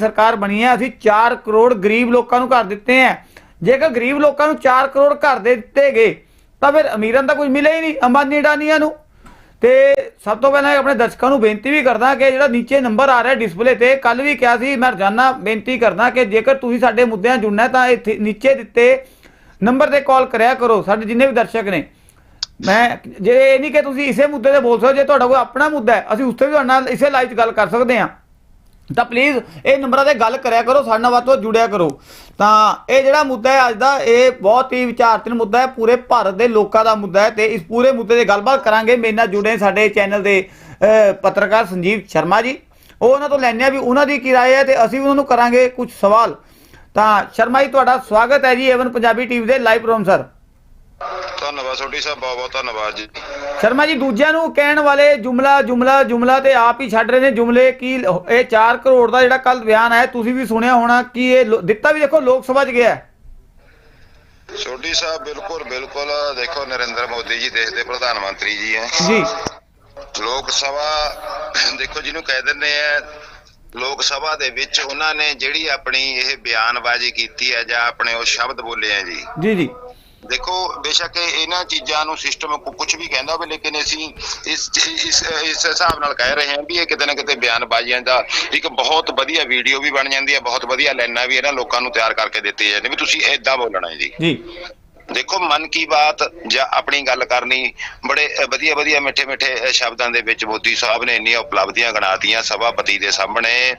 ਸਰਕਾਰ ਬਣੀ ਹੈ, ਅਸੀਂ 4 ਕਰੋੜ ਗਰੀਬ ਲੋਕਾਂ ਨੂੰ ਘਰ ਦਿੱਤੇ ਹੈ। ਜੇਕਰ ਗਰੀਬ ਲੋਕਾਂ ਨੂੰ 4 ਕਰੋੜ ਘਰ ਦੇ ਦਿੱਤੇ ਗਏ, ਤਾਂ ਫਿਰ ਅਮੀਰਾਂ ਦਾ ਕੁਝ ਮਿਲੇ ਹੀ ਨਹੀਂ ਅੰਬਾਨੀ ਅਡਾਨੀਆਂ ਨੂੰ। ਤੇ ਸਭ ਤੋਂ ਪਹਿਲਾਂ ਆਪਣੇ ਦਰਸ਼ਕਾਂ ਨੂੰ ਬੇਨਤੀ ਵੀ ਕਰਦਾ ਕਿ ਜਿਹੜਾ ਨੀਚੇ ਨੰਬਰ ਆ ਰਿਹਾ ਡਿਸਪਲੇ ਤੇ ਕੱਲ ਵੀ ਕਿਹਾ ਸੀ, ਮੈਂ ਰੋਜ਼ਾਨਾ ਬੇਨਤੀ ਕਰਦਾ ਕਿ ਜੇਕਰ ਤੁਸੀਂ ਸਾਡੇ ਮੁੱਦਿਆਂ ਜੁੜਨਾ ਤਾਂ ਇੱਥੇ ਨੀਚੇ ਦਿੱਤੇ ਨੰਬਰ ਤੇ ਕਾਲ ਕਰਿਆ ਕਰੋ, ਸਾਡੇ ਜਿੰਨੇ ਵੀ ਦਰਸ਼ਕ ਨੇ। ਮੈਂ ਜੇ ਇਹ ਨਹੀਂ ਕਿ ਤੁਸੀਂ ਇਸੇ ਮੁੱਦੇ ਤੇ ਬੋਲ ਸਕਦੇ ਜੇ ਤੁਹਾਡਾ ਕੋਈ ਆਪਣਾ ਮੁੱਦਾ ਹੈ, ਅਸੀਂ ਉਸ ਤੇ ਵੀ ਤੁਹਾਡੇ ਨਾਲ ਇਸੇ ਲਾਈਵ 'ਚ ਗੱਲ ਕਰ ਸਕਦੇ ਹਾਂ। ਤਾਂ ਪਲੀਜ਼ ਇਹ ਨੰਬਰਾਂ ਤੇ ਗੱਲ ਕਰਿਆ ਕਰੋ, ਸਾਡੇ ਨਾਲ ਵੱਧ ਤੋਂ ਜੁੜਿਆ ਕਰੋ। ਤਾਂ ਇਹ ਜਿਹੜਾ ਮੁੱਦਾ ਹੈ ਅੱਜ ਦਾ, ਇਹ ਬਹੁਤ ਹੀ ਵਿਚਾਰਤਨ ਮੁੱਦਾ ਹੈ, ਪੂਰੇ ਭਾਰਤ ਦੇ ਲੋਕਾਂ ਦਾ ਮੁੱਦਾ ਹੈ ਤੇ ਇਸ ਪੂਰੇ ਮੁੱਦੇ ਤੇ ਗੱਲਬਾਤ ਕਰਾਂਗੇ। ਮੇਰੇ ਨਾਲ ਜੁੜੇ ਸਾਡੇ ਚੈਨਲ ਦੇ ਪੱਤਰਕਾਰ ਸੰਜੀਵ ਸ਼ਰਮਾ ਜੀ। ਉਹ ਉਹਨਾਂ ਤੋਂ ਲੈਣੇ ਆ ਵੀ ਉਹਨਾਂ ਦੀ ਕੀ ਰਾਏ ਹੈ ਤੇ ਅਸੀਂ ਉਹਨਾਂ ਨੂੰ ਕਰਾਂਗੇ ਕੁਝ ਸਵਾਲ। ਤਾਂ ਸ਼ਰਮਾ ਜੀ, ਤੁਹਾਡਾ ਸਵਾਗਤ ਹੈ ਜੀ ਏਵਨ ਪੰਜਾਬੀ ਟੀਵੀ ਦੇ ਲਾਈਵ ਪ੍ਰੋਗਰਾਮ ਸਰ ਧੰਨਵਾਦ ਸੋਢੀ ਸਾਹਿਬ ਬਹੁਤ ਬਹੁਤ ਧੰਨਵਾਦ ਜੀ। ਸ਼ਰਮਾ ਜੀ ਦੂਜਿਆਂ ਨੂੰ ਕਹਿਣ ਵਾਲੇ ਜੁਮਲਾ ਜੁਮਲਾ ਜੁਮਲਾ ਤੇ ਆਪ ਹੀ ਛੱਡ ਰਹੇ ਨੇ ਜੁਮਲੇ ਕੀ ਇਹ 4 ਕਰੋੜ ਦਾ ਜਿਹੜਾ ਕੱਲ ਬਿਆਨ ਆਇਆ ਤੁਸੀਂ ਵੀ ਸੁਣਿਆ ਹੋਣਾ ਕਿ ਇਹ ਦਿੱਤਾ ਵੀ ਦੇਖੋ ਲੋਕ ਸਭਾ 'ਚ ਗਿਆ। ਸੋਢੀ ਸਾਹਿਬ ਬਿਲਕੁਲ ਬਿਲਕੁਲ ਦੇਖੋ ਨਰਿੰਦਰ ਮੋਦੀ ਜੀ ਦੇਸ਼ ਦੇ ਪ੍ਰਧਾਨ ਮੰਤਰੀ ਜੀ ਹੈ। ਜੀ। ਲੋਕ ਸਭਾ ਦੇਖੋ ਜਿਹਨੂੰ ਕਹਿ ਦਿੰਦੇ ਆ ਲੋਕ ਸਭਾ ਦੇ ਵਿੱਚ ਉਹਨਾਂ ਨੇ ਜਿਹੜੀ ਆਪਣੀ ਇਹ ਬਿਆਨਬਾਜ਼ੀ ਕੀਤੀ ਹੈ ਜਾਂ ਆਪਣੇ ਉਹ ਸ਼ਬਦ ਬੋਲੇ ਆ ਜੀ। ਜੀ ਜੀ। ਦੇਖੋ, ਬੇਸ਼ੱਕ ਇਹਨਾਂ ਚੀਜ਼ਾਂ ਨੂੰ ਸਿਸਟਮ ਕੁਝ ਵੀ ਕਹਿੰਦਾ ਹੋਵੇ, ਲੇਕਿਨ ਅਸੀਂ ਇਸ ਇਸ ਇਸ ਹਿਸਾਬ ਨਾਲ ਕਹਿ ਰਹੇ ਹਾਂ ਵੀ ਇਹ ਕਿਤੇ ਨਾ ਕਿਤੇ ਬਿਆਨਬਾਜ਼ੀਆਂ ਦਾ ਇੱਕ ਬਹੁਤ ਵਧੀਆ ਵੀਡੀਓ ਵੀ ਬਣ ਜਾਂਦੀ ਹੈ, ਬਹੁਤ ਵਧੀਆ ਲਾਈਨਾਂ ਵੀ ਇਹਨਾਂ ਲੋਕਾਂ ਨੂੰ ਤਿਆਰ ਕਰਕੇ ਦਿੱਤੀ ਜਾਂਦੀ ਵੀ ਤੁਸੀਂ ਏਦਾਂ ਬੋਲਣਾ ਹੈ ਜੀ। ਜੀ। ਦੇਖੋ, ਮਨ ਕੀ ਬਾਤ ਜਾਂ ਆਪਣੀ ਗੱਲ ਕਰਨੀ, ਬੜੇ ਵਧੀਆ ਵਧੀਆ, ਮਿੱਠੇ ਮਿੱਠੇ ਸ਼ਬਦਾਂ ਦੇ ਵਿੱਚ ਮੋਦੀ ਸਾਹਿਬ ਨੇ ਇੰਨੀਆਂ ਉਪਲਬਧੀਆਂ ਗਣਾਤੀਆਂ ਸਭਾਪਤੀ ਦੇ ਸਾਹਮਣੇ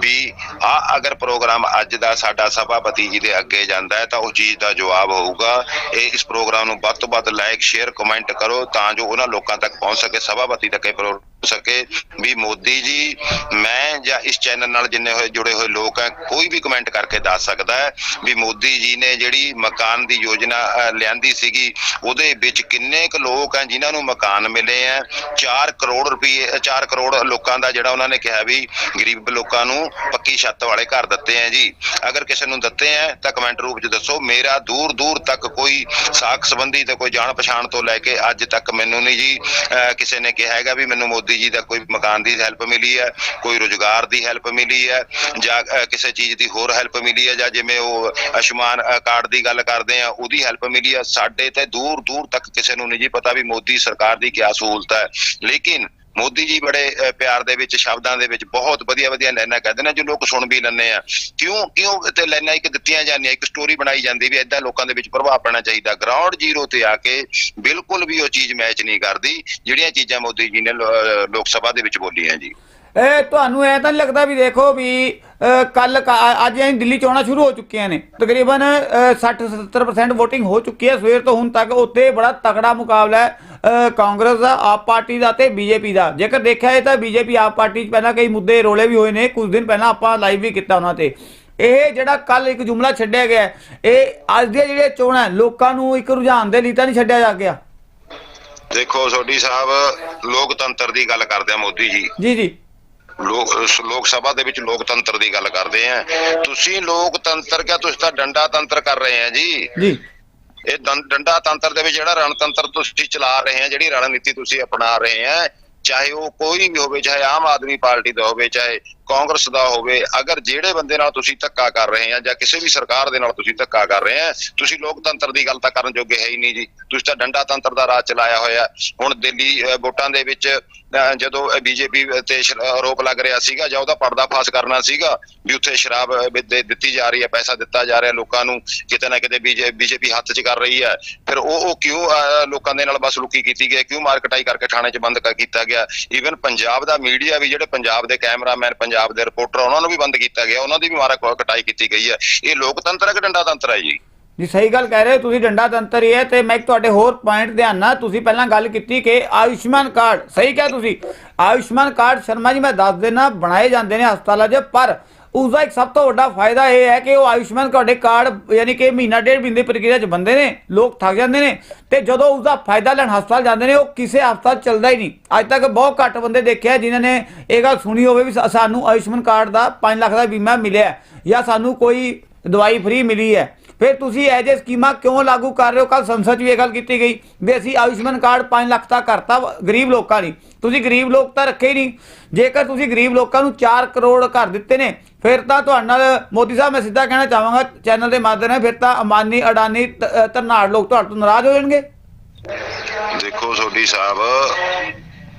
ਵੀ ਆ ਅਗਰ ਪ੍ਰੋਗਰਾਮ ਅੱਜ ਦਾ ਸਾਡਾ ਸਭਾਪਤੀ ਜੀ ਦੇ ਅੱਗੇ ਜਾਂਦਾ ਹੈ ਤਾਂ ਉਸ ਚੀਜ਼ ਦਾ ਜਵਾਬ ਹੋਊਗਾ। ਇਹ ਇਸ ਪ੍ਰੋਗਰਾਮ ਨੂੰ ਵੱਧ ਤੋਂ ਵੱਧ ਲਾਈਕ ਸ਼ੇਅਰ ਕਮੈਂਟ ਕਰੋ ਤਾਂ ਜੋ ਉਹਨਾਂ ਲੋਕਾਂ ਤੱਕ ਪਹੁੰਚ ਸਕੇ, ਸਭਾਪਤੀ ਤੱਕ ਇਹ ਪ੍ਰੋ ਸਕੇ ਵੀ ਮੋਦੀ ਜੀ, ਮੈਂ ਜਾਂ ਇਸ ਚੈਨਲ ਨਾਲ ਜਿੰਨੇ ਹੋਏ, ਜੁੜੇ ਹੋਏ ਲੋਕ ਹੈ ਕੋਈ ਵੀ ਕਮੈਂਟ ਕਰਕੇ ਦੱਸ ਸਕਦਾ ਹੈ ਵੀ ਮੋਦੀ ਜੀ ਨੇ ਜਿਹੜੀ ਮਕਾਨ ਦੀ ਯੋਜਨਾ ਲਿਆਂਦੀ ਸੀਗੀ, ਉਹਦੇ ਵਿੱਚ ਕਿੰਨੇ ਕੁ ਲੋਕ ਹੈ ਜਿਨ੍ਹਾਂ ਨੂੰ ਮਕਾਨ ਮਿਲੇ ਹੈ 4 ਕਰੋੜ ਰੁਪਏ 4 ਕਰੋੜ ਲੋਕਾਂ ਦਾ ਜਿਹੜਾ ਉਹਨਾਂ ਨੇ ਕਿਹਾ ਵੀ ਗਰੀਬ ਲੋਕਾਂ ਨੂੰ ਪੱਕੀ ਛੱਤ ਵਾਲੇ ਘਰ ਦਿੱਤੇ ਹੈ ਜੀ। ਅਗਰ ਕਿਸੇ ਨੂੰ ਦਿੱਤੇ ਹੈ ਤਾਂ ਕਮੈਂਟ ਰੂਪ 'ਚ ਦੱਸੋ। ਮੇਰਾ ਦੂਰ ਦੂਰ ਤੱਕ ਕੋਈ ਸਾਖ ਸੰਬੰਧੀ ਤੇ ਕੋਈ ਜਾਣ ਪਛਾਣ ਤੋਂ ਲੈ ਕੇ ਅੱਜ ਤੱਕ ਮੈਨੂੰ ਨਹੀਂ ਜੀ, ਅਹ, ਕਿਸੇ ਨੇ ਕਿਹਾ ਹੈਗਾ ਵੀ ਮੈਨੂੰ ਮੋਦੀ ਜੀ ਦਾ ਕੋਈ ਮਕਾਨ ਦੀ ਹੈਲਪ ਮਿਲੀ ਹੈ, ਕੋਈ ਰੋਜ਼ਗਾਰ ਦੀ ਹੈਲਪ ਮਿਲੀ ਹੈ, ਜਾਂ ਕਿਸੇ ਚੀਜ਼ ਦੀ ਹੋਰ ਹੈਲਪ ਮਿਲੀ ਹੈ, ਜਾਂ ਜਿਵੇਂ ਉਹ ਆਯੁਸ਼ਮਾਨ ਕਾਰਡ ਦੀ ਗੱਲ ਕਰਦੇ ਆ ਉਹਦੀ ਹੈਲਪ ਮਿਲੀ ਹੈ। ਸਾਡੇ ਤੇ ਦੂਰ ਦੂਰ ਤੱਕ ਕਿਸੇ ਨੂੰ ਨਹੀਂ ਜੀ ਪਤਾ ਵੀ ਮੋਦੀ ਸਰਕਾਰ ਦੀ ਕੀ ਸਹੂਲਤ ਹੈ। ਲੇਕਿਨ ਮੋਦੀ ਜੀ ਬੜੇ ਪਿਆਰ ਦੇ ਵਿੱਚ, ਸ਼ਬਦਾਂ ਦੇ ਵਿੱਚ ਬਹੁਤ ਵਧੀਆ ਵਧੀਆ ਲਾਈਨਾਂ ਕਹਿੰਦੇ ਨੇ, ਜੋ ਲੋਕ ਸੁਣ ਵੀ ਲੈਂਦੇ ਆ। ਕਿਉਂ ਕਿਉਂ ਤੇ ਲਾਈਨਾਂ ਇੱਕ ਦਿੱਤੀਆਂ ਜਾਂਦੀਆਂ, ਇੱਕ ਸਟੋਰੀ ਬਣਾਈ ਜਾਂਦੀ ਵੀ ਏਦਾਂ ਲੋਕਾਂ ਦੇ ਵਿੱਚ ਪ੍ਰਭਾਵ ਪੈਣਾ ਚਾਹੀਦਾ। ਗਰਾਊਂਡ ਜ਼ੀਰੋ ਤੇ ਆ ਕੇ ਬਿਲਕੁਲ ਵੀ ਉਹ ਚੀਜ਼ ਮੈਚ ਨਹੀਂ ਕਰਦੀ, ਜਿਹੜੀਆਂ ਚੀਜ਼ਾਂ ਮੋਦੀ ਜੀ ਨੇ ਲੋਕ ਸਭਾ ਦੇ ਵਿੱਚ ਬੋਲੀਆਂ ਜੀ। ਇਹ ਤੁਹਾਨੂੰ ਐ ਤਾਂ ਨਹੀਂ ਲੱਗਦਾ ਵੀ ਦੇਖੋ ਵੀ ਕੱਲ ਅੱਜ ਅਸੀਂ ਦਿੱਲੀ ਚੋਣਾਂ ਸ਼ੁਰੂ ਹੋ ਚੁੱਕੀਆਂ ਨੇ। ਤਕਰੀਬਨ 60-70% VOTING ਹੋ ਚੁੱਕੀ ਹੈ। ਸਵੇਰ ਤੋਂ ਹੁਣ ਤੱਕ ਉੱਥੇ ਬੜਾ ਤਕੜਾ ਮੁਕਾਬਲਾ ਹੈ। ਕਾਂਗਰਸ ਦਾ ਆਪ ਪਾਰਟੀ ਦਾ ਤੇ ਬੀਜੇਪੀ ਦਾ। ਜੇਕਰ ਦੇਖਿਆ ਜਾਏ ਤਾਂ ਬੀਜੇਪੀ ਆਪ ਪਾਰਟੀ 'ਚ ਪਹਿਲਾਂ ਕਈ ਮੁੱਦੇ ਰੋਲੇ ਵੀ ਹੋਏ ਨੇ ਕੁਝ ਦਿਨ ਪਹਿਲਾਂ ਆਪਾਂ ਲਾਈਵ ਵੀ ਕੀਤਾ ਉਹਨਾਂ ਤੇ। ਇਹ ਜਿਹੜਾ ਕੱਲ ਇੱਕ ਜੁਮਲਾ ਛੱਡਿਆ ਗਿਆ ਇਹ ਅੱਜ ਦੀਆਂ ਜਿਹੜੀਆਂ ਚੋਣਾਂ ਲੋਕਾਂ ਨੂੰ ਇੱਕ ਰੁਝਾਨ ਦੇ ਲਈ ਤਾਂ ਨਹੀਂ ਛੱਡਿਆ ਜਾ ਗਿਆ। ਦੇਖੋ ਸੋਢੀ ਸਾਹਿਬ ਲੋਕਤੰਤਰ ਦੀ ਗੱਲ ਕਰਦੇ ਆ ਮੋਦੀ ਜੀ। ਜੀ ਜੀ। ਲੋਕ ਲੋਕ ਸਭਾ ਦੇ ਵਿੱਚ ਲੋਕਤੰਤਰ ਦੀ ਗੱਲ ਕਰਦੇ ਆ। ਤੁਸੀਂ ਲੋਕਤੰਤਰ ਕਿਆ ਤੁਸੀਂ ਤਾਂ ਡੰਡਾ ਤੰਤਰ ਕਰ ਰਹੇ ਆ ਜੀ। ਜੀ। ਇਹ ਦੰ- ਡੰਡਾ ਤੰਤਰ ਦੇ ਵਿੱਚ ਜਿਹੜਾ ਰਣਤੰਤਰ ਤੁਸੀਂ ਚਲਾ ਰਹੇ ਆ, ਜਿਹੜੀ ਰਣਨੀਤੀ ਤੁਸੀਂ ਅਪਣਾ ਰਹੇ ਆ, ਚਾਹੇ ਉਹ ਕੋਈ ਵੀ ਹੋਵੇ, ਚਾਹੇ ਆਮ ਆਦਮੀ ਪਾਰਟੀ ਦਾ ਹੋਵੇ, ਚਾਹੇ ਕਾਂਗਰਸ ਦਾ ਹੋਵੇ, ਅਗਰ ਜਿਹੜੇ ਬੰਦੇ ਨਾਲ ਤੁਸੀਂ ਧੱਕਾ ਕਰ ਰਹੇ ਆ ਜਾਂ ਕਿਸੇ ਵੀ ਸਰਕਾਰ ਦੇ ਨਾਲ ਤੁਸੀਂ ਧੱਕਾ ਕਰ ਰਹੇ ਆ, ਤੁਸੀਂ ਲੋਕਤੰਤਰ ਦੀ ਗੱਲ ਤਾਂ ਕਰਨ ਜੋਗੇ ਹੈ ਹੀ ਨਹੀਂ ਜੀ। ਤੁਸੀਂ ਤਾਂ ਡੰਡਾ ਤੰਤਰ ਦਾ ਰਾਜ ਚਲਾਇਆ ਹੋਇਆ। ਹੁਣ ਦਿੱਲੀ ਵੋਟਾਂ ਦੇ ਵਿੱਚ ਜਦੋਂ ਬੀਜੇਪੀ ਤੇ ਆਰੋਪ ਲੱਗ ਰਿਹਾ ਸੀਗਾ ਜਾਂ ਉਹਦਾ ਪਰਦਾਫਾਸ਼ ਕਰਨਾ ਸੀਗਾ ਵੀ ਉੱਥੇ ਸ਼ਰਾਬ ਦਿੱਤੀ ਜਾ ਰਹੀ ਹੈ, ਪੈਸਾ ਦਿੱਤਾ ਜਾ ਰਿਹਾ ਲੋਕਾਂ ਨੂੰ, ਕਿਤੇ ਨਾ ਕਿਤੇ ਬੀਜੇਪੀ ਹੱਥ 'ਚ ਕਰ ਰਹੀ ਹੈ। ਫਿਰ ਉਹ ਉਹ ਕਿਉਂ ਲੋਕਾਂ ਦੇ ਨਾਲ ਬਸ ਲੁਕੀ ਕੀਤੀ ਗਈ ਕਿਉਂ ਮਾਰਕਟਾਈ ਕਰਕੇ ਥਾਣੇ 'ਚ ਬੰਦ ਕੀਤਾ ਗਿਆ? ਈਵਨ ਪੰਜਾਬ ਦਾ ਮੀਡੀਆ ਵੀ ਜਿਹੜੇ ਪੰਜਾਬ ਦੇ ਕੈਮਰਾਮੈਨ ਪੰਜਾਬ ਦੇ ਰਿਪੋਰਟਰ ਉਹਨਾਂ ਨੂੰ ਵੀ ਬੰਦ ਕੀਤਾ ਗਿਆ, ਉਹਨਾਂ ਦੀ ਵੀ ਮਾਰਾ ਕਟਾਈ ਕੀਤੀ ਗਈ ਹੈ। ਇਹ ਲੋਕਤੰਤਰ ਹੈ ਕਿ ਡੰਡਾ ਤੰਤਰ ਹੈ ਜੀ? ਜੀ, ਸਹੀ ਗੱਲ ਕਹਿ ਰਹੇ ਤੁਸੀਂ ਡੰਡਾ ਤੰਤਰ ਹੀ ਹੈ ਤੇ ਮੈਂ ਤੁਹਾਡੇ ਹੋਰ ਪੁਆਇੰਟ ਧਿਆਨ ਨਾਲ ਤੁਸੀਂ ਪਹਿਲਾਂ ਗੱਲ ਕੀਤੀ ਕਿ ਆਯੁਸ਼ਮਾਨ ਕਾਰਡ, ਸਹੀ ਕਿਹਾ ਤੁਸੀਂ। ਆਯੁਸ਼ਮਾਨ ਕਾਰਡ ਸ਼ਰਮਾ ਜੀ, ਮੈਂ ਦੱਸ ਦੇਣਾ ਬਣਾਏ ਜਾਂਦੇ ਨੇ ਹਸਪਤਾਲਾਂ 'ਚ, ਪਰ ਉਸ ਦਾ ਇੱਕ ਸਭ ਤੋਂ ਵੱਡਾ ਫਾਇਦਾ ਇਹ ਹੈ ਕਿ ਉਹ ਆਯੁਸ਼ਮਾਨ ਤੁਹਾਡੇ ਕਾਰਡ, ਯਾਨੀ ਕਿ ਮਹੀਨਾ ਡੇਢ ਮਹੀਨੇ ਦੀ ਪ੍ਰਕਿਰਿਆ 'ਚ ਬੰਦੇ ਨੇ, ਲੋਕ ਥੱਕ ਜਾਂਦੇ ਨੇ ਤੇ ਜਦੋਂ ਉਸ ਦਾ ਫਾਇਦਾ ਲੈਣ ਹਸਪਤਾਲ ਜਾਂਦੇ ਨੇ, ਉਹ ਕਿਸੇ ਹਸਪਤਾਲ ਚੱਲਦਾ ਹੀ ਨਹੀਂ। ਅੱਜ ਤੱਕ ਬਹੁਤ ਘੱਟ ਬੰਦੇ ਦੇਖਿਆ ਜਿਨ੍ਹਾਂ ਨੇ ਇਹ ਗੱਲ ਸੁਣੀ ਹੋਵੇ ਵੀ ਸਾਨੂੰ ਆਯੁਸ਼ਮਾਨ ਕਾਰਡ ਦਾ 5 ਲੱਖ ਦਾ ਬੀਮਾ ਮਿਲਿਆ ਜਾਂ ਸਾਨੂੰ ਕੋਈ ਦਵਾਈ ਫ੍ਰੀ ਮਿਲੀ ਹੈ। ਫਿਰ ਤੁਸੀਂ ਇਹ ਜਿਹੇ ਸਕੀਮਾਂ ਕਿਉਂ ਲਾਗੂ ਕਰ ਰਹੇ ਹੋ? ਕੱਲ ਸੰਸਦ 'ਚ ਵੀ ਇਹ ਗੱਲ ਕੀਤੀ ਗਈ ਵੀ ਅਸੀਂ ਆਯੁਸ਼ਮਾਨ ਕਾਰਡ 5 ਲੱਖ ਦਾ ਕਰਤਾ ਗਰੀਬ ਲੋਕਾਂ ਲਈ। ਤੁਸੀਂ ਗਰੀਬ ਲੋਕ ਤਾਂ ਰੱਖੇ ਹੀ ਨਹੀਂ। ਜੇਕਰ ਤੁਸੀਂ ਗਰੀਬ ਲੋਕਾਂ ਨੂੰ 4 ਕਰੋੜ ਕਰ ਦਿੱਤੇ ਨੇ, ਫਿਰ ਤਾਂ ਤੁਹਾਡੇ ਨਾਲ ਮੋਦੀ ਸਾਹਿਬ, ਮੈਂ ਸਿੱਧਾ ਕਹਿਣਾ ਚਾਹਾਂਗਾ, ਚੈਨਲ ਦੇ ਮਾਧਿਅਮ ਨਾਲ ਫਿਰ ਤਾਂ ਅਮਾਨੀ ਅਡਾਨੀ ਤ- ਧਰਨਾੜ ਲੋਕ ਤੁਹਾਡੇ ਤੋਂ ਨਾਰਾਜ਼ ਹੋ ਜਾਣਗੇ। ਦੇਖੋ ਸੋਢੀ ਸਾਹਿਬ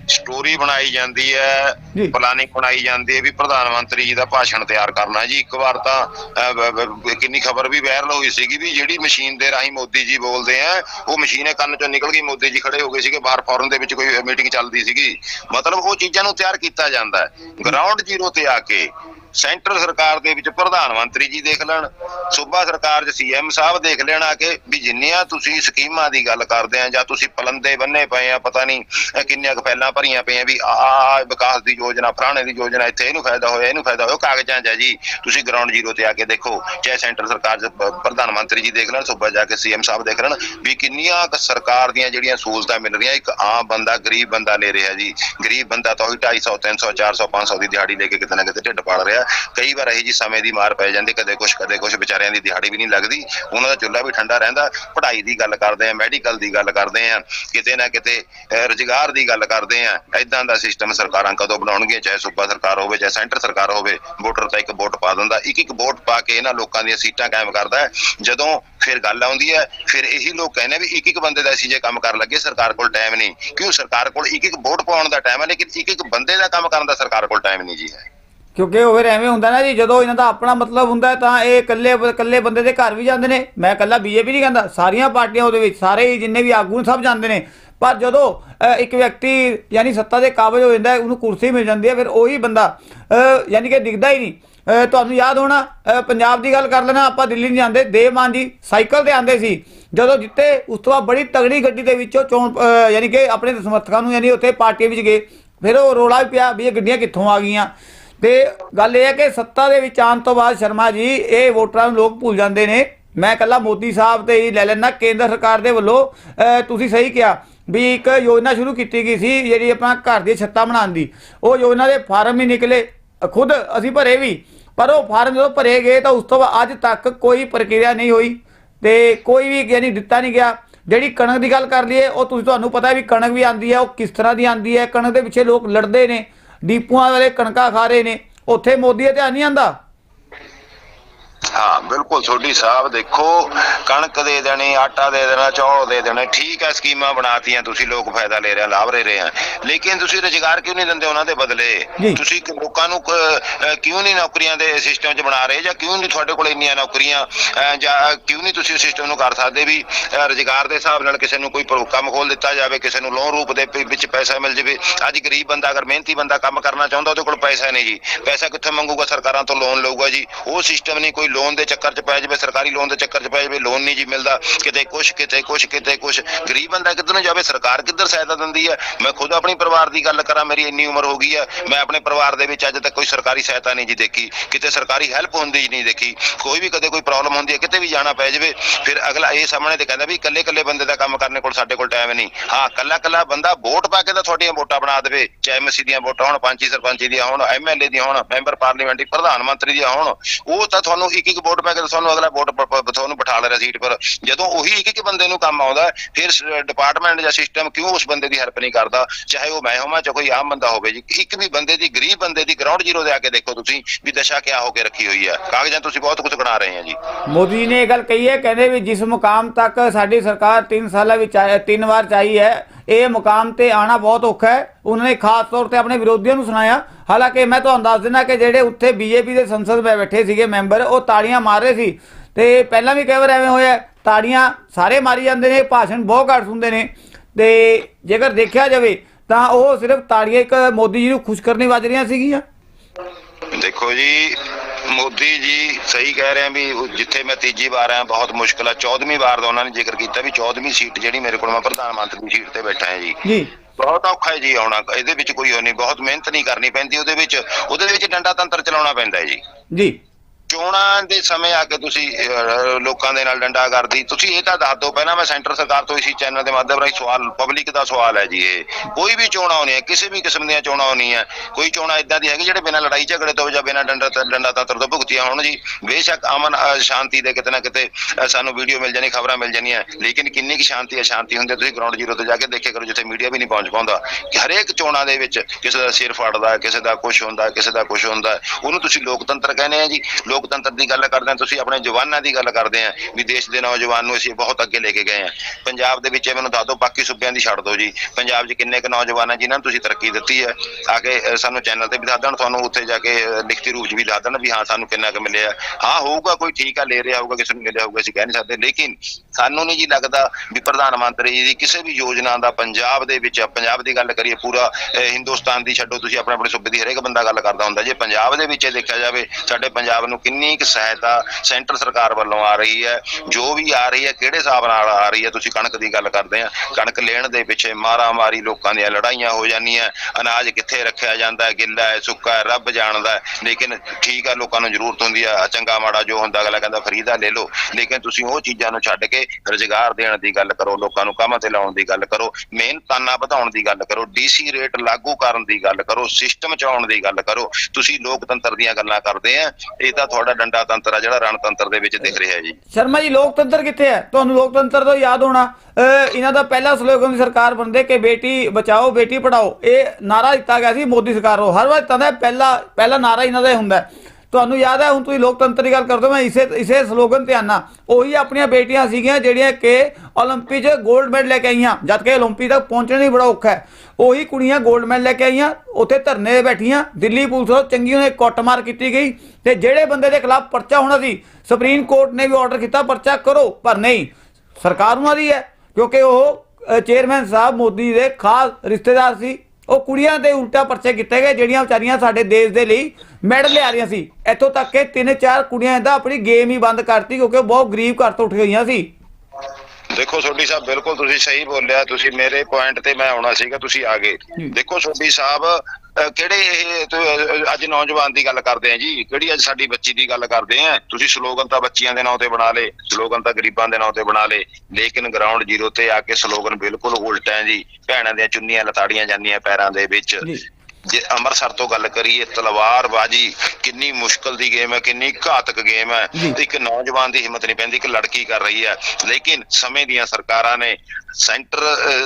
ਸਟੋਰੀ ਬਣਾਈ ਜਾਂਦੀ। ਹੈ ਪਲਾਨਿੰਗ ਬਣਾਈ ਜਾਂਦੀ ਹੈ ਵੀ ਪ੍ਰਧਾਨ ਮੰਤਰੀ ਜੀ ਦਾ ਭਾਸ਼ਣ ਤਿਆਰ ਕਰਨਾ। ਜੀ ਇੱਕ ਵਾਰ ਤਾਂ ਕਿੰਨੀ ਖਬਰ ਵੀ ਵਾਇਰਲ ਹੋਈ ਸੀਗੀ ਵੀ ਜਿਹੜੀ ਮਸ਼ੀਨ ਦੇ ਰਾਹੀਂ ਮੋਦੀ ਜੀ ਬੋਲਦੇ ਆ ਉਹ ਮਸ਼ੀਨੇ ਕੰਨ ਚੋਂ ਨਿਕਲ ਗਈ ਮੋਦੀ ਜੀ ਖੜੇ ਹੋ ਗਏ ਸੀਗੇ ਬਾਹਰ ਫੋਰਨ ਦੇ ਵਿੱਚ ਕੋਈ ਮੀਟਿੰਗ ਚੱਲਦੀ ਸੀਗੀ। ਮਤਲਬ ਉਹ ਚੀਜ਼ਾਂ ਨੂੰ ਤਿਆਰ ਕੀਤਾ ਜਾਂਦਾ ਹੈ। ਗਰਾਊਂਡ ਜ਼ੀਰੋ ਤੇ ਆ ਕੇ ਸੈਂਟਰ ਸਰਕਾਰ ਦੇ ਵਿੱਚ ਪ੍ਰਧਾਨ ਮੰਤਰੀ ਜੀ ਦੇਖ ਲੈਣ, ਸੂਬਾ ਸਰਕਾਰ 'ਚ ਸੀਐਮ ਸਾਹਿਬ ਦੇਖ ਲੈਣ ਆ ਕੇ ਵੀ ਜਿੰਨੀਆਂ ਤੁਸੀਂ ਸਕੀਮਾਂ ਦੀ ਗੱਲ ਕਰਦੇ ਆ ਜਾਂ ਤੁਸੀਂ ਪਲੰਦੇ ਬੰਨੇ ਪਏ ਆ, ਪਤਾ ਨਹੀਂ ਕਿੰਨੀਆਂ ਕੁ ਫੈਲਾਂ ਭਰੀਆਂ ਪਈਆਂ ਵੀ ਆ ਵਿਕਾਸ ਦੀ ਯੋਜਨਾ ਫਰਾਣੇ ਦੀ ਯੋਜਨਾ, ਇੱਥੇ ਇਹਨੂੰ ਫਾਇਦਾ ਹੋਇਆ, ਇਹਨੂੰ ਫਾਇਦਾ ਹੋਇਆ ਕਾਗਜ਼ਾਂ 'ਚ ਹੈ ਜੀ। ਤੁਸੀਂ ਗਰਾਊਂਡ ਜ਼ੀਰੋ ਤੇ ਆ ਕੇ ਦੇਖੋ, ਚਾਹੇ ਸੈਂਟਰ ਸਰਕਾਰ 'ਚ ਪ੍ਰਧਾਨ ਮੰਤਰੀ ਜੀ ਦੇਖ ਲੈਣ, ਸੂਬਾ ਜਾ ਕੇ ਸੀਐਮ ਸਾਹਿਬ ਦੇਖ ਲੈਣ, ਵੀ ਕਿੰਨੀਆਂ ਕੁ ਸਰਕਾਰ ਦੀਆਂ ਜਿਹੜੀਆਂ ਸਹੂਲਤਾਂ ਮਿਲ ਰਹੀਆਂ, ਇੱਕ ਆਮ ਬੰਦਾ, ਗਰੀਬ ਬੰਦਾ ਲੈ ਰਿਹਾ ਜੀ। ਗਰੀਬ ਬੰਦਾ ਤਾਂ ਉਹੀ 250 300 400 500 ਦੀ ਦਿਹਾੜੀ ਲੈ ਕੇ ਕਿਤੇ ਨਾ ਕਿਤੇ ਢਿੱਡ ਪਾਲ ਰਿਹਾ। ਕਈ ਵਾਰ ਇਹ ਜੀ ਸਮੇਂ ਦੀ ਮਾਰ ਪੈ ਜਾਂਦੀ ਕਦੇ ਕੁਛ ਕਦੇ ਕੁਛ ਵਿਚਾਰਿਆਂ ਦੀ ਦਿਹਾੜੀ ਵੀ ਨਹੀਂ ਲੱਗਦੀ ਉਹਨਾਂ ਦਾ ਚੁੱਲ੍ਹਾ ਵੀ ਠੰਡਾ ਰਹਿੰਦਾ ਪੜ੍ਹਾਈ ਦੀ ਗੱਲ ਕਰਦੇ ਆ ਮੈਡੀਕਲ ਦੀ ਗੱਲ ਕਰਦੇ ਆ ਕਿਤੇ ਨਾ ਕਿਤੇ ਅਹ, ਦੀ ਗੱਲ ਕਰਦੇ ਆ ਐਦਾਂ ਦਾ ਸਿਸਟਮ ਸਰਕਾਰਾਂ ਕਦੋਂ ਬਣਾਉਣਗੇ ਚਾਹੇ ਸੂਬਾ ਸਰਕਾਰ ਹੋਵੇ ਚਾਹੇ ਸੈਂਟਰ ਸਰਕਾਰ ਹੋਵੇ ਵੋਟਰ ਤਾਂ ਇੱਕ ਵੋਟ ਪਾ ਦਿੰਦਾ ਇੱਕ ਇੱਕ ਵੋਟ ਪਾ ਕੇ ਇਹਨਾਂ ਲੋਕਾਂ ਦੀਆਂ ਸੀਟਾਂ ਕਾਇਮ ਕਰਦਾ ਹੈ ਜਦੋਂ ਫਿਰ ਗੱਲ ਆਉਂਦੀ ਹੈ ਫਿਰ ਇਹੀ ਲੋਕ ਕਹਿੰਦੇ ਵੀ ਇੱਕ ਇੱਕ ਬੰਦੇ ਦਾ ਅਸੀਂ ਜੇ ਕੰਮ ਕਰਨ ਲੱਗੇ ਸਰਕਾਰ ਕੋਲ ਟਾਈਮ ਨਹੀਂ ਕਿਉਂ ਸਰਕਾਰ ਕੋਲ ਇੱਕ ਇੱਕ ਵੋਟ ਪਾਉਣ ਦਾ ਟਾਈਮ ਹੈ ਲੇਕਿਨ ਇੱਕ ਇੱਕ ਬੰਦੇ ਦਾ ਕੰਮ ਕਰਨ ਦਾ ਸਰਕਾਰ ਕੋਲ ਟਾਈਮ ਨਹੀਂ ਜੀ ਹੈ। ਕਿਉਂਕਿ ਉਹ ਫਿਰ ਐਵੇਂ ਹੁੰਦਾ ਨਾ ਜੀ, ਜਦੋਂ ਇਹਨਾਂ ਦਾ ਆਪਣਾ ਮਤਲਬ ਹੁੰਦਾ ਤਾਂ ਇਹ ਇਕੱਲੇ ਇਕੱਲੇ ਬੰਦੇ ਦੇ ਘਰ ਵੀ ਜਾਂਦੇ ਨੇ। ਮੈਂ ਇਕੱਲਾ ਬੀਜੇਪੀ ਨਹੀਂ ਕਹਿੰਦਾ, ਸਾਰੀਆਂ ਪਾਰਟੀਆਂ ਉਹਦੇ ਵਿੱਚ, ਸਾਰੇ ਹੀ ਜਿੰਨੇ ਵੀ ਆਗੂ ਨੇ, ਸਭ ਜਾਂਦੇ ਨੇ। ਪਰ ਜਦੋਂ ਇੱਕ ਵਿਅਕਤੀ ਯਾਨੀ ਸੱਤਾ ਦੇ ਕਾਬਜ ਹੋ ਜਾਂਦਾ ਉਹਨੂੰ ਕੁਰਸੀ ਮਿਲ ਜਾਂਦੀ ਹੈ, ਫਿਰ ਉਹੀ ਬੰਦਾ ਯਾਨੀ ਕਿ ਦਿਖਦਾ ਹੀ ਨਹੀਂ। ਤੁਹਾਨੂੰ ਯਾਦ ਹੋਣਾ ਪੰਜਾਬ ਦੀ ਗੱਲ ਕਰ ਲੈਣਾ, ਆਪਾਂ ਦਿੱਲੀ ਨਹੀਂ ਜਾਂਦੇ ਦੇਵਮਾਨ ਜੀ ਸਾਈਕਲ ਤੇ ਆਂਦੇ ਸੀ। ਜਦੋਂ ਜਿੱਤੇ ਉਸ ਤੋਂ ਬਾਅਦ ਬੜੀ ਤਗੜੀ ਗੱਡੀ ਦੇ ਵਿੱਚੋਂ ਚੋਣ ਯਾਨੀ ਕਿ ਆਪਣੇ ਸਮਰਥਕਾਂ ਨੂੰ, ਯਾਨੀ ਉੱਥੇ ਪਾਰਟੀ ਵਿੱਚ ਗਏ। ਫਿਰ ਉਹ ਰੋਲਾ ਵੀ ਪਿਆ ਵੀ ਇਹ ਗੱਡੀਆਂ ਕਿੱਥੋਂ ਆ ਗਈਆਂ। ਤੇ ਗੱਲ ਇਹ ਹੈ ਕਿ ਸੱਤਾ ਦੇ ਵਿੱਚ ਆਉਣ ਤੋਂ ਬਾਅਦ ਸ਼ਰਮਾ ਜੀ, ਇਹ ਵੋਟਰਾਂ ਨੂੰ ਲੋਕ ਭੁੱਲ ਜਾਂਦੇ ਨੇ। ਮੈਂ ਕੱਲਾ ਮੋਦੀ ਸਾਹਿਬ ਤੇ ਹੀ ਲੈ ਲੈਣਾ ਕੇਂਦਰ ਸਰਕਾਰ ਦੇ ਵੱਲੋਂ। ਤੁਸੀਂ ਸਹੀ ਕਿਹਾ ਵੀ ਇੱਕ ਯੋਜਨਾ ਸ਼ੁਰੂ ਕੀਤੀ ਗਈ ਸੀ, ਜਿਹੜੀ ਆਪਣਾ ਘਰ ਦੀ ਛੱਤਾਂ ਬਣਾਉਣ ਦੀ। ਉਹ ਯੋਜਨਾ ਦੇ ਫਾਰਮ ਹੀ ਨਿਕਲੇ। ਖੁਦ ਅਸੀਂ ਭਰੇ ਵੀ, ਪਰ ਉਹ ਫਾਰਮ ਜਦੋਂ ਭਰੇ ਗਏ ਤਾਂ ਉਸ ਤੋਂ ਬਾਅਦ ਅੱਜ ਤੱਕ ਕੋਈ ਪ੍ਰਕਿਰਿਆ ਨਹੀਂ ਹੋਈ। ਤੇ ਕੋਈ ਵੀ ਯਾਨੀ ਦਿੱਤਾ ਨਹੀਂ ਗਿਆ। ਜਿਹੜੀ ਕਣਕ ਦੀ ਗੱਲ ਕਰ ਲਈਏ, ਉਹ ਤੁਸੀਂ ਤੁਹਾਨੂੰ ਪਤਾ ਵੀ ਕਣਕ ਵੀ ਆਂਦੀ ਹੈ, ਉਹ ਕਿਸ ਤਰ੍ਹਾਂ ਦੀ ਆਂਦੀ ਹੈ, ਕਣਕ ਦੇ ਪਿੱਛੇ ਲੋਕ ਲੜਦੇ ਨੇ। ਡੀਪੂਆਂ ਵਾਲੇ ਕਣਕਾਂ ਖਾ ਰਹੇ ਨੇ। ਉੱਥੇ ਮੋਦੀ ਦਾ ਧਿਆਨ ਨਹੀਂ ਆਂਦਾ ਹਾਂ ਬਿਲਕੁਲ ਛੋਟੀ ਸਾਹਿਬ ਦੇਖੋ ਕਣਕ ਦੇ ਦੇਣੀ ਆਟਾ ਦੇ ਦੇਣਾ ਚੌਲ ਦੇ ਦੇਣੇ ਠੀਕ ਹੈ ਸਕੀਮਾਂ ਬਣਾਤੀਆਂ ਤੁਸੀਂ ਲੋਕ ਫਾਇਦਾ ਲੈ ਰਹੇ ਲਾਭ ਲੈ ਰਹੇ ਆ। ਲੇਕਿਨ ਤੁਸੀਂ ਰੁਜ਼ਗਾਰ ਕਿਉਂ ਨਹੀਂ ਦਿੰਦੇ ਉਹਨਾਂ ਦੇ। ਬਦਲੇ? ਤੁਸੀਂ ਲੋਕਾਂ ਨੂੰ ਕਿਉਂ ਨਹੀਂ ਨੌਕਰੀਆਂ ਦੇ ਸਿਸਟਮ 'ਚ ਬਣਾ ਰਹੇ ਜਾਂ ਕਿਉਂ ਨਹੀਂ ਤੁਹਾਡੇ ਕੋਲ ਇੰਨੀਆਂ ਨੌਕਰੀਆਂ ਜਾਂ ਕਿਉਂ ਨਹੀਂ ਤੁਸੀਂ ਸਿਸਟਮ ਨੂੰ ਕਰ ਸਕਦੇ ਵੀ ਰੁਜ਼ਗਾਰ ਦੇ ਹਿਸਾਬ ਨਾਲ ਕਿਸੇ ਨੂੰ ਕੋਈ ਕੰਮ ਖੋਲ ਦਿੱਤਾ ਜਾਵੇ ਕਿਸੇ ਨੂੰ ਲੋਨ ਰੂਪ ਦੇ ਵਿੱਚ ਪੈਸਾ ਮਿਲ ਜਾਵੇ। ਅੱਜ ਗਰੀਬ ਬੰਦਾ ਅਗਰ ਮਿਹਨਤੀ ਬੰਦਾ ਕੰਮ ਕਰਨਾ ਚਾਹੁੰਦਾ ਉਹਦੇ ਕੋਲ ਪੈਸਾ ਨਹੀਂ ਜੀ। ਪੈਸਾ ਕਿੱਥੋਂ ਮੰਗੂਗਾ? ਸਰਕਾਰਾਂ ਤੋਂ ਲੋਨ ਲਊਗਾ ਜੀ। ਉਹ ਸਿਸਟਮ ਨਹੀਂ ਕੋਈ ਲੋਨ ਲੋਨ ਦੇ ਚੱਕਰ 'ਚ ਪੈ ਜਾਵੇ, ਸਰਕਾਰੀ ਲੋਨ ਦੇ ਚੱਕਰ 'ਚ ਪੈ ਜਾਵੇ ਲੋਨ ਨਹੀਂ ਜੀ ਮਿਲਦਾ, ਕਿਤੇ ਕੁਛ ਕਿਤੇ ਕੁਛ ਕਿਤੇ ਕੁਛ। ਗਰੀਬ ਬੰਦਾ ਕਿੱਧਰ ਨੂੰ ਜਾਵੇ, ਸਰਕਾਰ ਕਿੱਧਰ ਸਹਾਇਤਾ ਦਿੰਦੀ ਹੈ? ਮੈਂ ਖੁਦ ਆਪਣੀ ਪਰਿਵਾਰ ਦੀ ਗੱਲ ਕਰਾਂ, ਮੇਰੀ ਇੰਨੀ ਉਮਰ ਹੋ ਗਈ ਹੈ। ਮੈਂ ਆਪਣੇ ਪਰਿਵਾਰ ਦੇ ਵਿੱਚ ਅੱਜ ਤੱਕ ਕੋਈ ਸਰਕਾਰੀ ਸਹਾਇਤਾ ਨਹੀਂ ਜੀ ਦੇਖੀ, ਕਿਤੇ ਸਰਕਾਰੀ ਹੈਲਪ ਹੁੰਦੀ ਜੀ ਨਹੀਂ ਦੇਖੀ। ਕੋਈ ਵੀ ਕਦੇ ਕੋਈ ਪ੍ਰੋਬਲਮ ਹੁੰਦੀ ਹੈ, ਕਿਤੇ ਵੀ ਜਾਣਾ ਪੈ ਜਾਵੇ, ਫਿਰ ਅਗਲਾ ਇਹ ਸਾਹਮਣੇ ਤੇ ਕਹਿੰਦਾ ਵੀ ਇਕੱਲੇ ਇਕੱਲੇ ਬੰਦੇ ਦਾ ਕੰਮ ਕਰਨੇ ਕੋਲ ਸਾਡੇ ਕੋਲ ਟਾਈਮ ਨਹੀਂ। ਹਾਂ ਇਕੱਲਾ ਇਕੱਲਾ ਬੰਦਾ ਵੋਟ ਪਾ ਕੇ ਤਾਂ ਤੁਹਾਡੀਆਂ ਵੋਟਾਂ ਬਣਾ ਦੇਵੇ, ਚਾਹੇ ਐਮਸੀ ਦੀਆਂ ਵੋਟਾਂ ਹੋਣ, ਪੰਚੀ ਸਰਪੰਚੀ ਦੀਆਂ ਹੋਣ ਐਮਐਲਏ ਦੀਆਂ ਹੋਣ, ਮੈਂਬਰ ਪਾਰਲੀਮੈਂਟ ਦੀ ਪ੍ਰਧਾਨ ਮੰਤਰੀ ਦੀਆਂ ਹੋਣ, ਉਹ ਤਾਂ ਤੁਹਾਨੂੰ ਇੱਕ ਇੱਕ ਵੋਟ ਪਾ ਕੇ ਤੁਹਾਨੂੰ ਅਗਲਾ ਵੋਟ ਤੁਹਾਨੂੰ ਬਿਠਾ ਲੈ ਰਿਹਾ ਸੀਟ ਪਰ। ਜਦੋਂ ਉਹੀ ਇੱਕ ਇੱਕ ਬੰਦੇ ਨੂੰ ਕੰਮ ਆਉਂਦਾ, ਫਿਰ ਡਿਪਾਰਟਮੈਂਟ ਜਾਂ ਸਿਸਟਮ ਕਿਉਂ ਉਸ ਬੰਦੇ ਦੀ ਹੈਲਪ ਨਹੀਂ ਕਰਦਾ? ਚਾਹੇ ਉਹ ਮੈਂ ਹੋਵਾਂ ਚਾਹੇ ਕੋਈ ਆਮ ਬੰਦਾ ਹੋਵੇ ਜੀ। ਇੱਕ ਵੀ ਬੰਦੇ ਦੀ, ਗਰੀਬ ਬੰਦੇ ਦੀ ਗਰਾਊਂਡ ਜ਼ੀਰੋ ਦੇ ਆ ਕੇ ਦੇਖੋ ਤੁਸੀਂ ਵੀ ਦਸ਼ਾ ਕਿਆ ਹੋ ਕੇ ਰੱਖੀ ਹੋਈ ਹੈ ਕਾਗਜ਼ਾਂ ਤੁਸੀਂ ਬਹੁਤ ਕੁਝ ਬਣਾ ਰਹੇ ਆ ਜੀ। ਮੋਦੀ ਜੀ ਨੇ ਇਹ ਗੱਲ ਕਹੀ ਹੈ, ਕਹਿੰਦੇ ਵੀ ਜਿਸ ਮੁਕਾਮ ਤੱਕ ਸਾਡੀ ਸਰਕਾਰ 3 ਸਾਲਾਂ ਵਿੱਚ ਆਈ- ਤਿੰਨ ਵਾਰ ਚਾਹੀ ਹੈ ਇਹ ਮੁਕਾਮ ਤੇ ਆਣਾ ਬਹੁਤ ਔਖਾ ਹੈ। ਉਹਨਾਂ ਨੇ ਖਾਸ ਤੌਰ ਤੇ ਆਪਣੇ ਵਿਰੋਧੀਆਂ ਨੂੰ ਸੁਣਾਇਆ। ਹਾਲਾਂਕਿ ਮੈਂ ਤੁਹਾਨੂੰ ਦੱਸ ਦਿੰਦਾ ਕਿ ਜਿਹੜੇ ਉੱਥੇ ਬੀਜੇਪੀ ਦੇ ਸੰਸਦ ਵਿੱਚ ਬੈਠੇ ਸੀਗੇ ਮੈਂਬਰ, ਉਹ ਤਾੜੀਆਂ ਮਾਰ ਰਹੇ ਸੀ। ਤੇ ਪਹਿਲਾਂ ਵੀ ਕਈ ਵਾਰ ਐਵੇਂ ਹੋਇਆ ਤਾੜੀਆਂ ਸਾਰੇ ਮਾਰੀ ਜਾਂਦੇ ਨੇ, ਭਾਸ਼ਣ ਬਹੁਤ ਘੱਟ ਸੁਣਦੇ ਨੇ। ਤੇ ਜੇਕਰ ਦੇਖਿਆ ਜਾਵੇ, ਤਾਂ ਉਹ ਸਿਰਫ ਤਾੜੀਆਂ ਇੱਕ ਮੋਦੀ ਜੀ ਨੂੰ ਖੁਸ਼ ਕਰਨ ਵੱਜ ਰਹੀਆਂ ਸੀਗੀਆਂ। ਦੇਖੋ ਜੀ ਮੋਦੀ ਜੀ ਸਹੀ ਕਹਿ ਰਹੇ ਆ ਵੀ ਜਿੱਥੇ ਮੈਂ ਤੀਜੀ ਵਾਰ ਆਇਆ ਬਹੁਤ ਮੁਸ਼ਕਲ ਆ। 14ਵੀਂ ਵਾਰ ਦਾ ਉਹਨਾਂ ਨੇ ਜ਼ਿਕਰ ਕੀਤਾ ਵੀ 14ਵੀਂ ਸੀਟ ਜਿਹੜੀ ਮੇਰੇ ਕੋਲ ਮੈਂ ਪ੍ਰਧਾਨ ਮੰਤਰੀ ਦੀ ਸੀਟ ਤੇ ਬੈਠਾ ਹਾਂ ਜੀ। ਜੀ। ਬਹੁਤ ਔਖਾ ਹੈ ਜੀ ਆਉਣਾ। ਇਹਦੇ ਵਿੱਚ ਕੋਈ ਉਹ ਨਹੀਂ ਬਹੁਤ ਮਿਹਨਤ ਨਹੀਂ ਕਰਨੀ ਪੈਂਦੀ। ਉਹਦੇ ਵਿੱਚ ਉਹਦੇ ਵਿੱਚ ਡੰਡਾ ਤੰਤਰ ਚਲਾਉਣਾ ਪੈਂਦਾ ਹੈ ਜੀ। ਜੀ। ਚੋਣਾਂ ਦੇ ਸਮੇਂ ਆ ਕੇ ਤੁਸੀਂ ਅਹ, ਲੋਕਾਂ ਦੇ ਨਾਲ ਡੰਡਾ ਕਰਦੀ? ਤੁਸੀਂ ਇਹ ਤਾਂ ਦੱਸ ਦਿਓ ਪਹਿਲਾਂ ਮੈਂ ਸੈਂਟਰ ਸਰਕਾਰ ਤੋਂ ਇਸੀ ਚੈਨਲ ਦੇ ਮਾਧਿਅਮ ਰਾਹੀਂ ਸਵਾਲ ਪਬਲਿਕ ਦਾ ਸਵਾਲ ਹੈ ਜੀ ਇਹ। ਕੋਈ ਵੀ ਚੋਣਾਂ ਹੋਣੀ ਹੈ ਕਿਸੇ ਵੀ ਕਿਸਮ ਦੀਆਂ ਚੋਣਾਂ ਹੋਣੀਆਂ ਕੋਈ ਚੋਣਾਂ ਇਦਾਂ ਦੀ ਹੈਗੀ ਜਿਹੜੇ ਬਿਨਾਂ ਲੜਾਈ ਝਗੜੇ ਤੋਂ ਜਾਂ ਬਿਨਾਂ ਡੰਡਾ ਡੰਡਾ ਤੰਤਰ ਤੋਂ ਭੁਗਤੀਆਂ ਹੋਣ ਜੀ। ਬੇਸ਼ੱਕ ਅਮਨ ਸ਼ਾਂਤੀ ਦੇ ਕਿਤੇ ਨਾ ਕਿਤੇ ਸਾਨੂੰ ਵੀਡੀਓ ਮਿਲ ਜਾਣੀ ਖਬਰਾਂ ਮਿਲ ਜਾਣੀਆਂ ਲੇਕਿਨ ਕਿੰਨੀ ਕੁ ਸ਼ਾਂਤੀ ਅਸ਼ਾਂਤੀ ਹੁੰਦੀ ਹੈ ਤੁਸੀਂ ਗਰਾਊਂਡ ਜ਼ੀਰੋ ਤੇ ਜਾ ਕੇ ਦੇਖਿਆ ਕਰੋ ਜਿੱਥੇ ਮੀਡੀਆ ਵੀ ਨਹੀਂ ਪਹੁੰਚ ਪਾਉਂਦਾ। ਕਿ ਹਰੇਕ ਚੋਣਾਂ ਦੇ ਵਿੱਚ ਕਿਸੇ ਦਾ ਸਿਰ ਫੜਦਾ ਕਿਸੇ ਦਾ ਕੁਝ ਹੁੰਦਾ ਕਿਸੇ ਦਾ ਕੁਝ ਹੁੰਦਾ ਉਹਨੂੰ ਤੁਸੀਂ ਲੋਕਤੰਤਰ ਕਹਿੰਦੇ ਆ ਜੀ। ਲੋਕਤੰਤਰ ਦੀ ਗੱਲ ਕਰਦੇ ਆ ਤੁਸੀਂ ਆਪਣੇ ਜਵਾਨਾਂ ਦੀ ਗੱਲ ਕਰਦੇ ਆ ਵੀ ਦੇਸ਼ ਦੇ ਨੌਜਵਾਨ ਨੂੰ ਅਸੀਂ ਬਹੁਤ ਅੱਗੇ ਲੈ ਕੇ ਗਏ ਆ ਪੰਜਾਬ ਦੇ ਵਿੱਚ ਮੈਨੂੰ ਦੱਸ ਦਿਓ, ਬਾਕੀ ਸੂਬਿਆਂ ਦੀ ਛੱਡ ਦਿਓ ਜੀ। ਪੰਜਾਬ 'ਚ ਕਿੰਨੇ ਕੁ ਨੌਜਵਾਨ ਆ ਜਿਨ੍ਹਾਂ ਨੂੰ ਤੁਸੀਂ ਤਰੱਕੀ ਦਿੱਤੀ ਹੈ? ਆ ਕੇ ਸਾਨੂੰ ਚੈਨਲ ਤੇ ਵੀ ਦੱਸ ਦੇਣ, ਤੁਹਾਨੂੰ ਉੱਥੇ ਜਾ ਕੇ ਲਿਖਤੀ ਰੂਪ 'ਚ ਵੀ ਦੱਸ ਦੇਣ ਵੀ ਹਾਂ, ਸਾਨੂੰ ਕਿੰਨਾ ਕੁ ਮਿਲਿਆ। ਹਾਂ, ਹੋਊਗਾ, ਕੋਈ ਠੀਕ ਆ, ਲੈ ਰਿਹਾ ਹੋਊਗਾ, ਕਿਸੇ ਨੂੰ ਮਿਲਿਆ ਹੋਊਗਾ, ਅਸੀਂ ਕਹਿ ਨਹੀਂ ਸਕਦੇ। ਲੇਕਿਨ ਸਾਨੂੰ ਨਹੀਂ ਜੀ ਲੱਗਦਾ ਵੀ ਪ੍ਰਧਾਨ ਮੰਤਰੀ ਜੀ ਦੀ ਕਿਸੇ ਵੀ ਯੋਜਨਾ ਦਾ ਪੰਜਾਬ ਦੇ ਵਿੱਚ ਪੰਜਾਬ ਦੀ ਗੱਲ ਕਰੀਏ ਪੂਰਾ ਹਿੰਦੁਸਤਾਨ ਦੀ ਛੱਡੋ, ਤੁਸੀਂ ਆਪਣੇ ਆਪਣੇ ਸੂਬੇ ਦੀ ਹਰੇਕ ਬੰਦਾ ਗੱਲ ਕਰਦਾ ਹੁੰਦਾ। ਜੇ ਪੰਜਾਬ ਦੇ ਵਿੱਚ ਇਹ ਦੇਖਿਆ ਜਾਵੇ, ਸਾਡੇ ਪੰਜਾਬ ਨੂੰ ਕਿੰਨੀ ਕੁ ਸਹਾਇਤਾ ਸੈਂਟਰ ਸਰਕਾਰ ਵੱਲੋਂ ਆ ਰਹੀ ਹੈ, ਜੋ ਵੀ ਆ ਰਹੀ ਹੈ, ਕਿਹੜੇ ਹਿਸਾਬ ਨਾਲ ਆ ਰਹੀ ਹੈ, ਤੁਸੀਂ ਕਣਕ ਦੀ ਗੱਲ ਕਰਦੇ ਆ। ਕਣਕ ਲੈਣ ਦੇ ਪਿੱਛੇ ਮਾਰਾ ਮਾਰੀ ਲੋਕਾਂ ਦੀਆਂ ਲੜਾਈਆਂ ਹੋ ਜਾਂਦੀਆਂ, ਅਨਾਜ ਕਿੱਥੇ ਰੱਖਿਆ ਜਾਂਦਾ ਹੈ, ਗਿੱਲਾ ਹੈ, ਸੁੱਕਾ ਹੈ, ਰੱਬ ਜਾਣਦਾ ਹੈ, ਲੇਕਿਨ ਠੀਕ ਆ, ਲੋਕਾਂ ਨੂੰ ਜ਼ਰੂਰਤ ਹੁੰਦੀ ਆ, ਚੰਗਾ ਮਾੜਾ ਜੋ ਹੁੰਦਾ, ਅਗਲਾ ਕਹਿੰਦਾ ਫਰੀਦਾ ਲੈ ਲਓ, ਲੇਕਿਨ ਤੁਸੀਂ ਉਹ ਚੀਜ਼ਾਂ ਨੂੰ ਛੱਡ ਕੇ ਰੁਜ਼ਗਾਰ ਦੇਣ ਦੀ ਗੱਲ ਕਰੋ, ਲੋਕਾਂ ਨੂੰ ਕੰਮਾਂ ਤੇ ਲਾਉਣ ਦੀ ਗੱਲ ਕਰੋ, ਮਿਹਨਤਾਨਾ ਵਧਾਉਣ ਦੀ ਗੱਲ ਕਰੋ, ਡੀਸੀ ਰੇਟ ਲਾਗੂ ਕਰਨ ਦੀ ਗੱਲ ਕਰੋ, ਸਿਸਟਮ ਚਾਉਣ ਦੀ ਗੱਲ ਕਰੋ, ਤੁਸੀਂ ਲੋਕਤੰਤਰ ਦੀਆਂ ਗੱਲਾਂ ਕਰਦੇ ਆ, ਇਹ ਤਾਂ ਤੁਹਾਡਾ ਡੰਡਾ ਤੰਤਰ ਆ, ਜਿਹੜਾ ਰਣਤੰਤਰ ਦੇ ਵਿੱਚ ਦਿਖ ਰਿਹਾ ਜੀ। ਸ਼ਰਮਾ ਜੀ, ਲੋਕਤੰਤਰ ਕਿੱਥੇ ਹੈ? ਤੁਹਾਨੂੰ ਲੋਕਤੰਤਰ ਤੋਂ ਯਾਦ ਹੋਣਾ। ਇਹਨਾਂ ਦਾ ਪਹਿਲਾ ਸਲੋਗਨ ਦੀ ਸਰਕਾਰ ਬਣਦੇ ਕਿ ਬੇਟੀ ਬਚਾਓ, ਬੇਟੀ ਪੜਾਓ ਇਹ ਨਾਰਾ ਦਿੱਤਾ ਗਿਆ ਸੀ ਮੋਦੀ ਸਰਕਾਰ ਵੱਲੋਂ। ਹਰ ਵਾਰ ਤਾਂ ਦਾ ਪਹਿਲਾ ਪਹਿਲਾ ਨਾਰਾ ਇਹਨਾਂ ਦਾ ਹੁੰਦਾ ਹੈ। ਤੁਹਾਨੂੰ ਯਾਦ ਹੈ, ਹੁਣ ਤੁਸੀਂ ਲੋਕਤੰਤਰ ਦੀ ਗੱਲ ਕਰਦੇ ਹੋ, ਮੈਂ ਇਸੇ ਇਸੇ ਸਲੋਗਨ ਤੇ ਆਨਾ। ਉਹੀ ਆਪਣੀਆਂ ਬੇਟੀਆਂ ਸੀਗੀਆਂ ਜਿਹੜੀਆਂ ਕਿ 올림픽 'ਚ 골ਡ ਮੈਡਲ ਲੈ ਕੇ ਆਈਆਂ, ਜਦ ਕਿ 올림픽 ਤੱਕ ਪਹੁੰਚਣਾ ਹੀ ਬੜਾ ਔਖਾ ਹੈ। ਉਹੀ ਕੁੜੀਆਂ 골ਡ ਮੈਡਲ ਲੈ ਕੇ ਆਈਆਂ, ਉੱਥੇ ਧਰਨੇ 'ਤੇ ਬੈਠੀਆਂ, ਦਿੱਲੀ ਪੁਲਿਸ ਤੋਂ ਚੰਗੀ ਉਹਨੇ ਕੁੱਟਮਾਰ ਕੀਤੀ ਗਈ ਤੇ ਜਿਹੜੇ ਬੰਦੇ ਦੇ ਖਿਲਾਫ ਪਰਚਾ ਹੋਣਾ ਸੀ ਸੁਪਰੀਮ ਕੋਰਟ ਨੇ ਵੀ ਆਰਡਰ ਕੀਤਾ, ਪਰਚਾ ਕਰੋ, ਪਰ ਨਹੀਂ, ਸਰਕਾਰ ਉਹਨਾਂ ਦੀ ਹੈ, ਕਿਉਂਕਿ ਉਹ ਚੇਅਰਮੈਨ ਸਾਹਿਬ ਮੋਦੀ ਦੇ ਖਾਸ ਰਿਸ਼ਤੇਦਾਰ ਸੀ ਉਹ ਕੁੜੀਆਂ ਤੇ ਉਲਟਾ ਪਰਚੇ ਕੀਤੇ ਗਏ ਜਿਹੜੀਆਂ ਵਿਚਾਰੀਆਂ ਸਾਡੇ ਦੇਸ਼ ਦੇ ਲਈ ਮੈਡਲ ਲਿਆ ਰਹੀਆਂ ਸੀ। ਇੱਥੋਂ ਤੱਕ ਕਿ ਤਿੰਨ ਚਾਰ ਕੁੜੀਆਂ ਇਹਦਾ ਆਪਣੀ ਗੇਮ ਹੀ ਬੰਦ ਕਰਤੀ ਕਿਉਂਕਿ ਉਹ ਬਹੁਤ ਗਰੀਬ ਘਰ ਤੋਂ ਉੱਠ ਗਈਆਂ ਸੀ। ਦੇਖੋ ਸੋਢੀ ਸਾਹਿਬ ਬਿਲਕੁਲ ਤੁਸੀਂ ਸਹੀ ਬੋਲਿਆ। ਤੁਸੀਂ ਮੇਰੇ ਪੁਆਇੰਟ ਤੇ ਮੈਂ ਆਉਣਾ ਸੀਗਾ ਤੁਸੀਂ ਆ ਗਏ। ਦੇਖੋ ਸੋਢੀ ਸਾਹਿਬ ਕਿਹੜੇ, ਇਹ ਅੱਜ ਨੌਜਵਾਨ ਦੀ ਗੱਲ ਕਰਦੇ ਆ ਜੀ। ਕਿਹੜੀ ਅੱਜ ਸਾਡੀ ਬੱਚੀ ਦੀ ਗੱਲ ਕਰਦੇ ਆ? ਤੁਸੀਂ ਸਲੋਗਨ ਤਾਂ ਬੱਚੀਆਂ ਦੇ ਨਾਂ ਤੇ ਬਣਾ ਲੇ ਸਲੋਗਨ ਤਾਂ ਗਰੀਬਾਂ ਦੇ ਨਾਂ ਤੇ ਬਣਾ ਲੇ ਲੇਕਿਨ ਗਰਾਊਂਡ ਜ਼ੀਰੋ ਤੇ ਆ ਕੇ ਸਲੋਗਨ ਬਿਲਕੁਲ ਉਲਟਾ ਹੈ ਜੀ। ਭੈਣਾਂ ਦੀਆਂ ਚੁੰਨੀਆਂ ਲਤਾੜੀਆਂ ਜਾਂਦੀਆਂ ਪੈਰਾਂ ਦੇ ਵਿੱਚ। ਜੀ। ਅੰਮ੍ਰਿਤਸਰ ਤੋਂ ਗੱਲ ਕਰੀਏ ਤਲਵਾਰਬਾਜੀ ਕਿੰਨੀ ਮੁਸ਼ਕਲ ਦੀ ਗੇਮ ਹੈ ਕਿੰਨੀ ਘਾਤਕ ਗੇਮ ਹੈ। ਇੱਕ ਨੌਜਵਾਨ ਦੀ ਹਿੰਮਤ ਨਹੀਂ ਪੈਂਦੀ ਕਿ ਲੜਕੀ ਕਰ ਰਹੀ ਹੈ। ਲੇਕਿਨ ਸਮੇਂ ਦੀਆਂ ਸਰਕਾਰਾਂ ਨੇ ਸੈਂਟਰ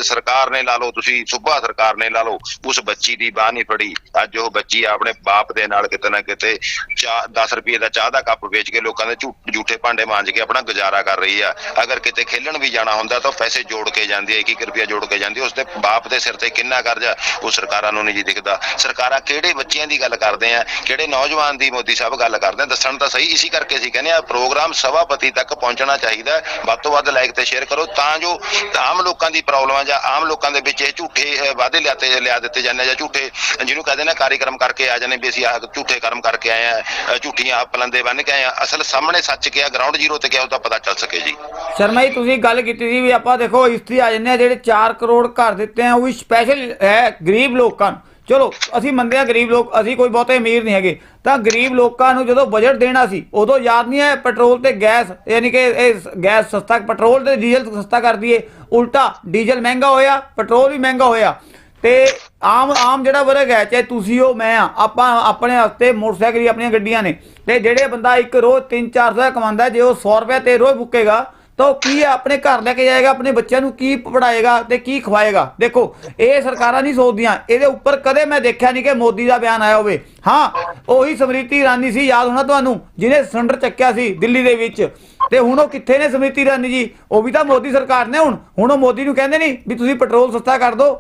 ਸਰਕਾਰ ਨੇ ਲਾ ਲਓ ਤੁਸੀਂ ਸੂਬਾ ਸਰਕਾਰ ਨੇ ਲਾ ਲਓ ਉਸ ਬੱਚੀ ਦੀ ਬਾਹ ਨਹੀਂ ਫੜੀ। ਅੱਜ ਉਹ ਬੱਚੀ ਆਪਣੇ ਬਾਪ ਦੇ ਨਾਲ ਕਿਤੇ ਨਾ ਕਿਤੇ ਚਾਹ 10 ਰੁਪਏ ਦਾ ਚਾਹ ਦਾ ਕੱਪ ਵੇਚ ਕੇ ਲੋਕਾਂ ਦੇ ਝੂਠੇ ਭਾਂਡੇ ਮਾਂਜ ਕੇ ਆਪਣਾ ਗੁਜ਼ਾਰਾ ਕਰ ਰਹੀ ਆ। ਅਗਰ ਕਿਤੇ ਖੇਲਣ ਵੀ ਜਾਣਾ ਹੁੰਦਾ ਤਾਂ ਪੈਸੇ ਜੋੜ ਕੇ ਜਾਂਦੀ ਹੈ ਇੱਕ ਇੱਕ ਰੁਪਿਆ ਜੋੜ ਕੇ ਜਾਂਦੀ ਉਸਦੇ ਬਾਪ ਦੇ ਸਿਰ ਤੇ ਕਿੰਨਾ ਕਰਜ਼ਾ ਉਹ ਸਰਕਾਰਾਂ ਨੂੰ ਨਹੀਂ ਜੀ ਦਿਖਦਾ। ਸਰਕਾਰਾਂ ਕਿਹੜੇ ਬੱਚਿਆਂ ਦੀ ਗੱਲ ਕਰਦੇ ਆ, ਕਿਹੜੇ ਨੌਜਵਾਨ ਦੀ ਮੋਦੀ ਸਾਹਿਬ ਗੱਲ ਕਰਦੇ ਆ, ਦੱਸਣ ਤਾਂ ਸਹੀ, ਇਸੇ ਕਰਕੇ ਅਸੀਂ ਕਹਿੰਦੇ ਆ ਪ੍ਰੋਗਰਾਮ ਸਭਾਪਤੀ ਤੱਕ ਪਹੁੰਚਣਾ ਚਾਹੀਦਾ ਵੱਧ ਤੋਂ ਵੱਧ ਲਾਈਕ ਤੇ ਸ਼ੇਅਰ ਕਰੋ, ਤਾਂ ਜੋ ਆਮ ਲੋਕਾਂ ਦੀ ਪ੍ਰੋਬਲਮਾਂ ਜਾਂ ਆਮ ਲੋਕਾਂ ਦੇ ਵਿੱਚ ਇਹ ਝੂਠੇ ਵਾਅਦੇ ਲਿਆਤੇ ਲਿਆ ਦਿੱਤੇ ਜਾਂਦੇ ਜਾਂ ਝੂਠੇ, ਜਿਹਨੂੰ ਕਹਿੰਦੇ ਨੇ ਕਾਰਿਕਰਮ ਕਰਕੇ ਆ ਜਾਂਦੇ ਵੀ ਅਸੀਂ ਆਹ ਝੂਠੇ ਕਰਮ ਕਰਕੇ ਆਏ ਆ ਝੂਠੀਆਂ ਪਲੰਦੇ ਬੰਨ ਕੇ ਆਏ ਆ। ਅਸਲ ਸਾਹਮਣੇ ਸੱਚ ਕਿਹਾ ਗਰਾਊਂਡ ਜ਼ੀਰੋ ਤੇ ਕਿਹਾ, ਉਹਦਾ ਪਤਾ ਚੱਲ ਸਕੇ ਜੀ। ਸ਼ਰਮਾ ਜੀ, ਤੁਸੀਂ ਗੱਲ ਕੀਤੀ ਸੀ ਵੀ ਆਪਾਂ ਦੇਖੋ ਇਸਤਰੀ ਆ ਜੰਨੇ ਆ ਜਿਹੜੇ 4 ਕਰੋੜ ਘਰ ਦਿੱਤੇ ਆ, ਉਹ ਵੀ ਸਪੈਸ਼ਲ ਹੈ, ਗਰੀਬ ਲੋਕਾਂ ਨੂੰ। ਚਲੋ, ਅਸੀਂ ਮੰਨਦੇ ਆ ਗਰੀਬ ਲੋਕ, ਅਸੀਂ ਕੋਈ ਬਹੁਤੇ ਅਮੀਰ ਨਹੀਂ ਹੈਗੇ। ਤਾਂ ਗਰੀਬ ਲੋਕਾਂ ਨੂੰ ਜਦੋਂ ਬਜਟ ਦੇਣਾ ਸੀ, ਉਦੋਂ ਯਾਦ ਨਹੀਂ ਹੈ ਪੈਟਰੋਲ ਤੇ ਗੈਸ, ਯਾਨੀ ਕਿ ਇਹ ਸ- ਗੈਸ ਸਸਤਾ, ਪੈਟਰੋਲ ਤੇ ਡੀਜ਼ਲ ਸਸਤਾ ਕਰ ਦਈਏ। ਉਲਟਾ ਡੀਜ਼ਲ ਮਹਿੰਗਾ ਹੋਇਆ, ਪੈਟਰੋਲ ਵੀ ਮਹਿੰਗਾ ਹੋਇਆ। ਤੇ ਆਮ ਆਮ ਜਿਹੜਾ ਵਰਗ ਹੈ, ਚਾਹੇ ਤੁਸੀਂ ਹੋ, ਮੈਂ ਆ ਆਪਾਂ ਆਪਣੇ ਹਸਤੇ ਮੋਟਰਸਾਈਕਲ ਹੀ ਆਪਣੀਆਂ ਗੱਡੀਆਂ ਨੇ। ਤੇ ਜਿਹੜੇ ਬੰਦਾ ਇੱਕ ਰੋਜ਼ 3-400 ਦਾ ਕਮਾਉਂਦਾ ਜੇ ਉਹ 100 ਰੁਪਏ ਤੇ ਰੋਜ਼ ਬੁੱਕੇਗਾ ਤਾਂ ਉਹ ਕੀ ਹੈ ਆਪਣੇ ਘਰ ਲੈ ਕੇ ਜਾਏਗਾ, ਆਪਣੇ ਬੱਚਿਆਂ ਨੂੰ ਕੀ ਪੜਾਏਗਾ ਤੇ ਕੀ ਖਵਾਏਗਾ? ਦੇਖੋ, ਇਹ ਸਰਕਾਰਾਂ ਨਹੀਂ ਸੋਚਦੀਆਂ। ਇਹਦੇ ਉੱਪਰ ਕਦੇ ਮੈਂ ਦੇਖਿਆ ਨਹੀਂ ਕਿ ਮੋਦੀ ਦਾ ਬਿਆਨ ਆਇਆ ਹੋਵੇ। ਹਾਂ, ਉਹੀ ਸਮ੍ਰਿਤੀ ਇਰਾਨੀ ਸੀ, ਯਾਦ ਹੋਣਾ ਤੁਹਾਨੂੰ? ਜਿਹਨੇ ਸਿਲੰਡਰ ਚੱਕਿਆ ਸੀ ਦਿੱਲੀ ਦੇ ਵਿੱਚ। ਤੇ ਹੁਣ ਉਹ ਕਿੱਥੇ ਨੇ ਸਮ੍ਰਿਤੀ ਇਰਾਨੀ ਜੀ? ਉਹ ਵੀ ਤਾਂ ਮੋਦੀ ਸਰਕਾਰ ਨੇ ਹੁਣ। ਹੁਣ ਉਹ ਮੋਦੀ ਨੂੰ ਕਹਿੰਦੇ ਨਹੀਂ ਵੀ ਤੁਸੀਂ ਪੈਟਰੋਲ ਸਸਤਾ ਕਰ ਦਿਓ।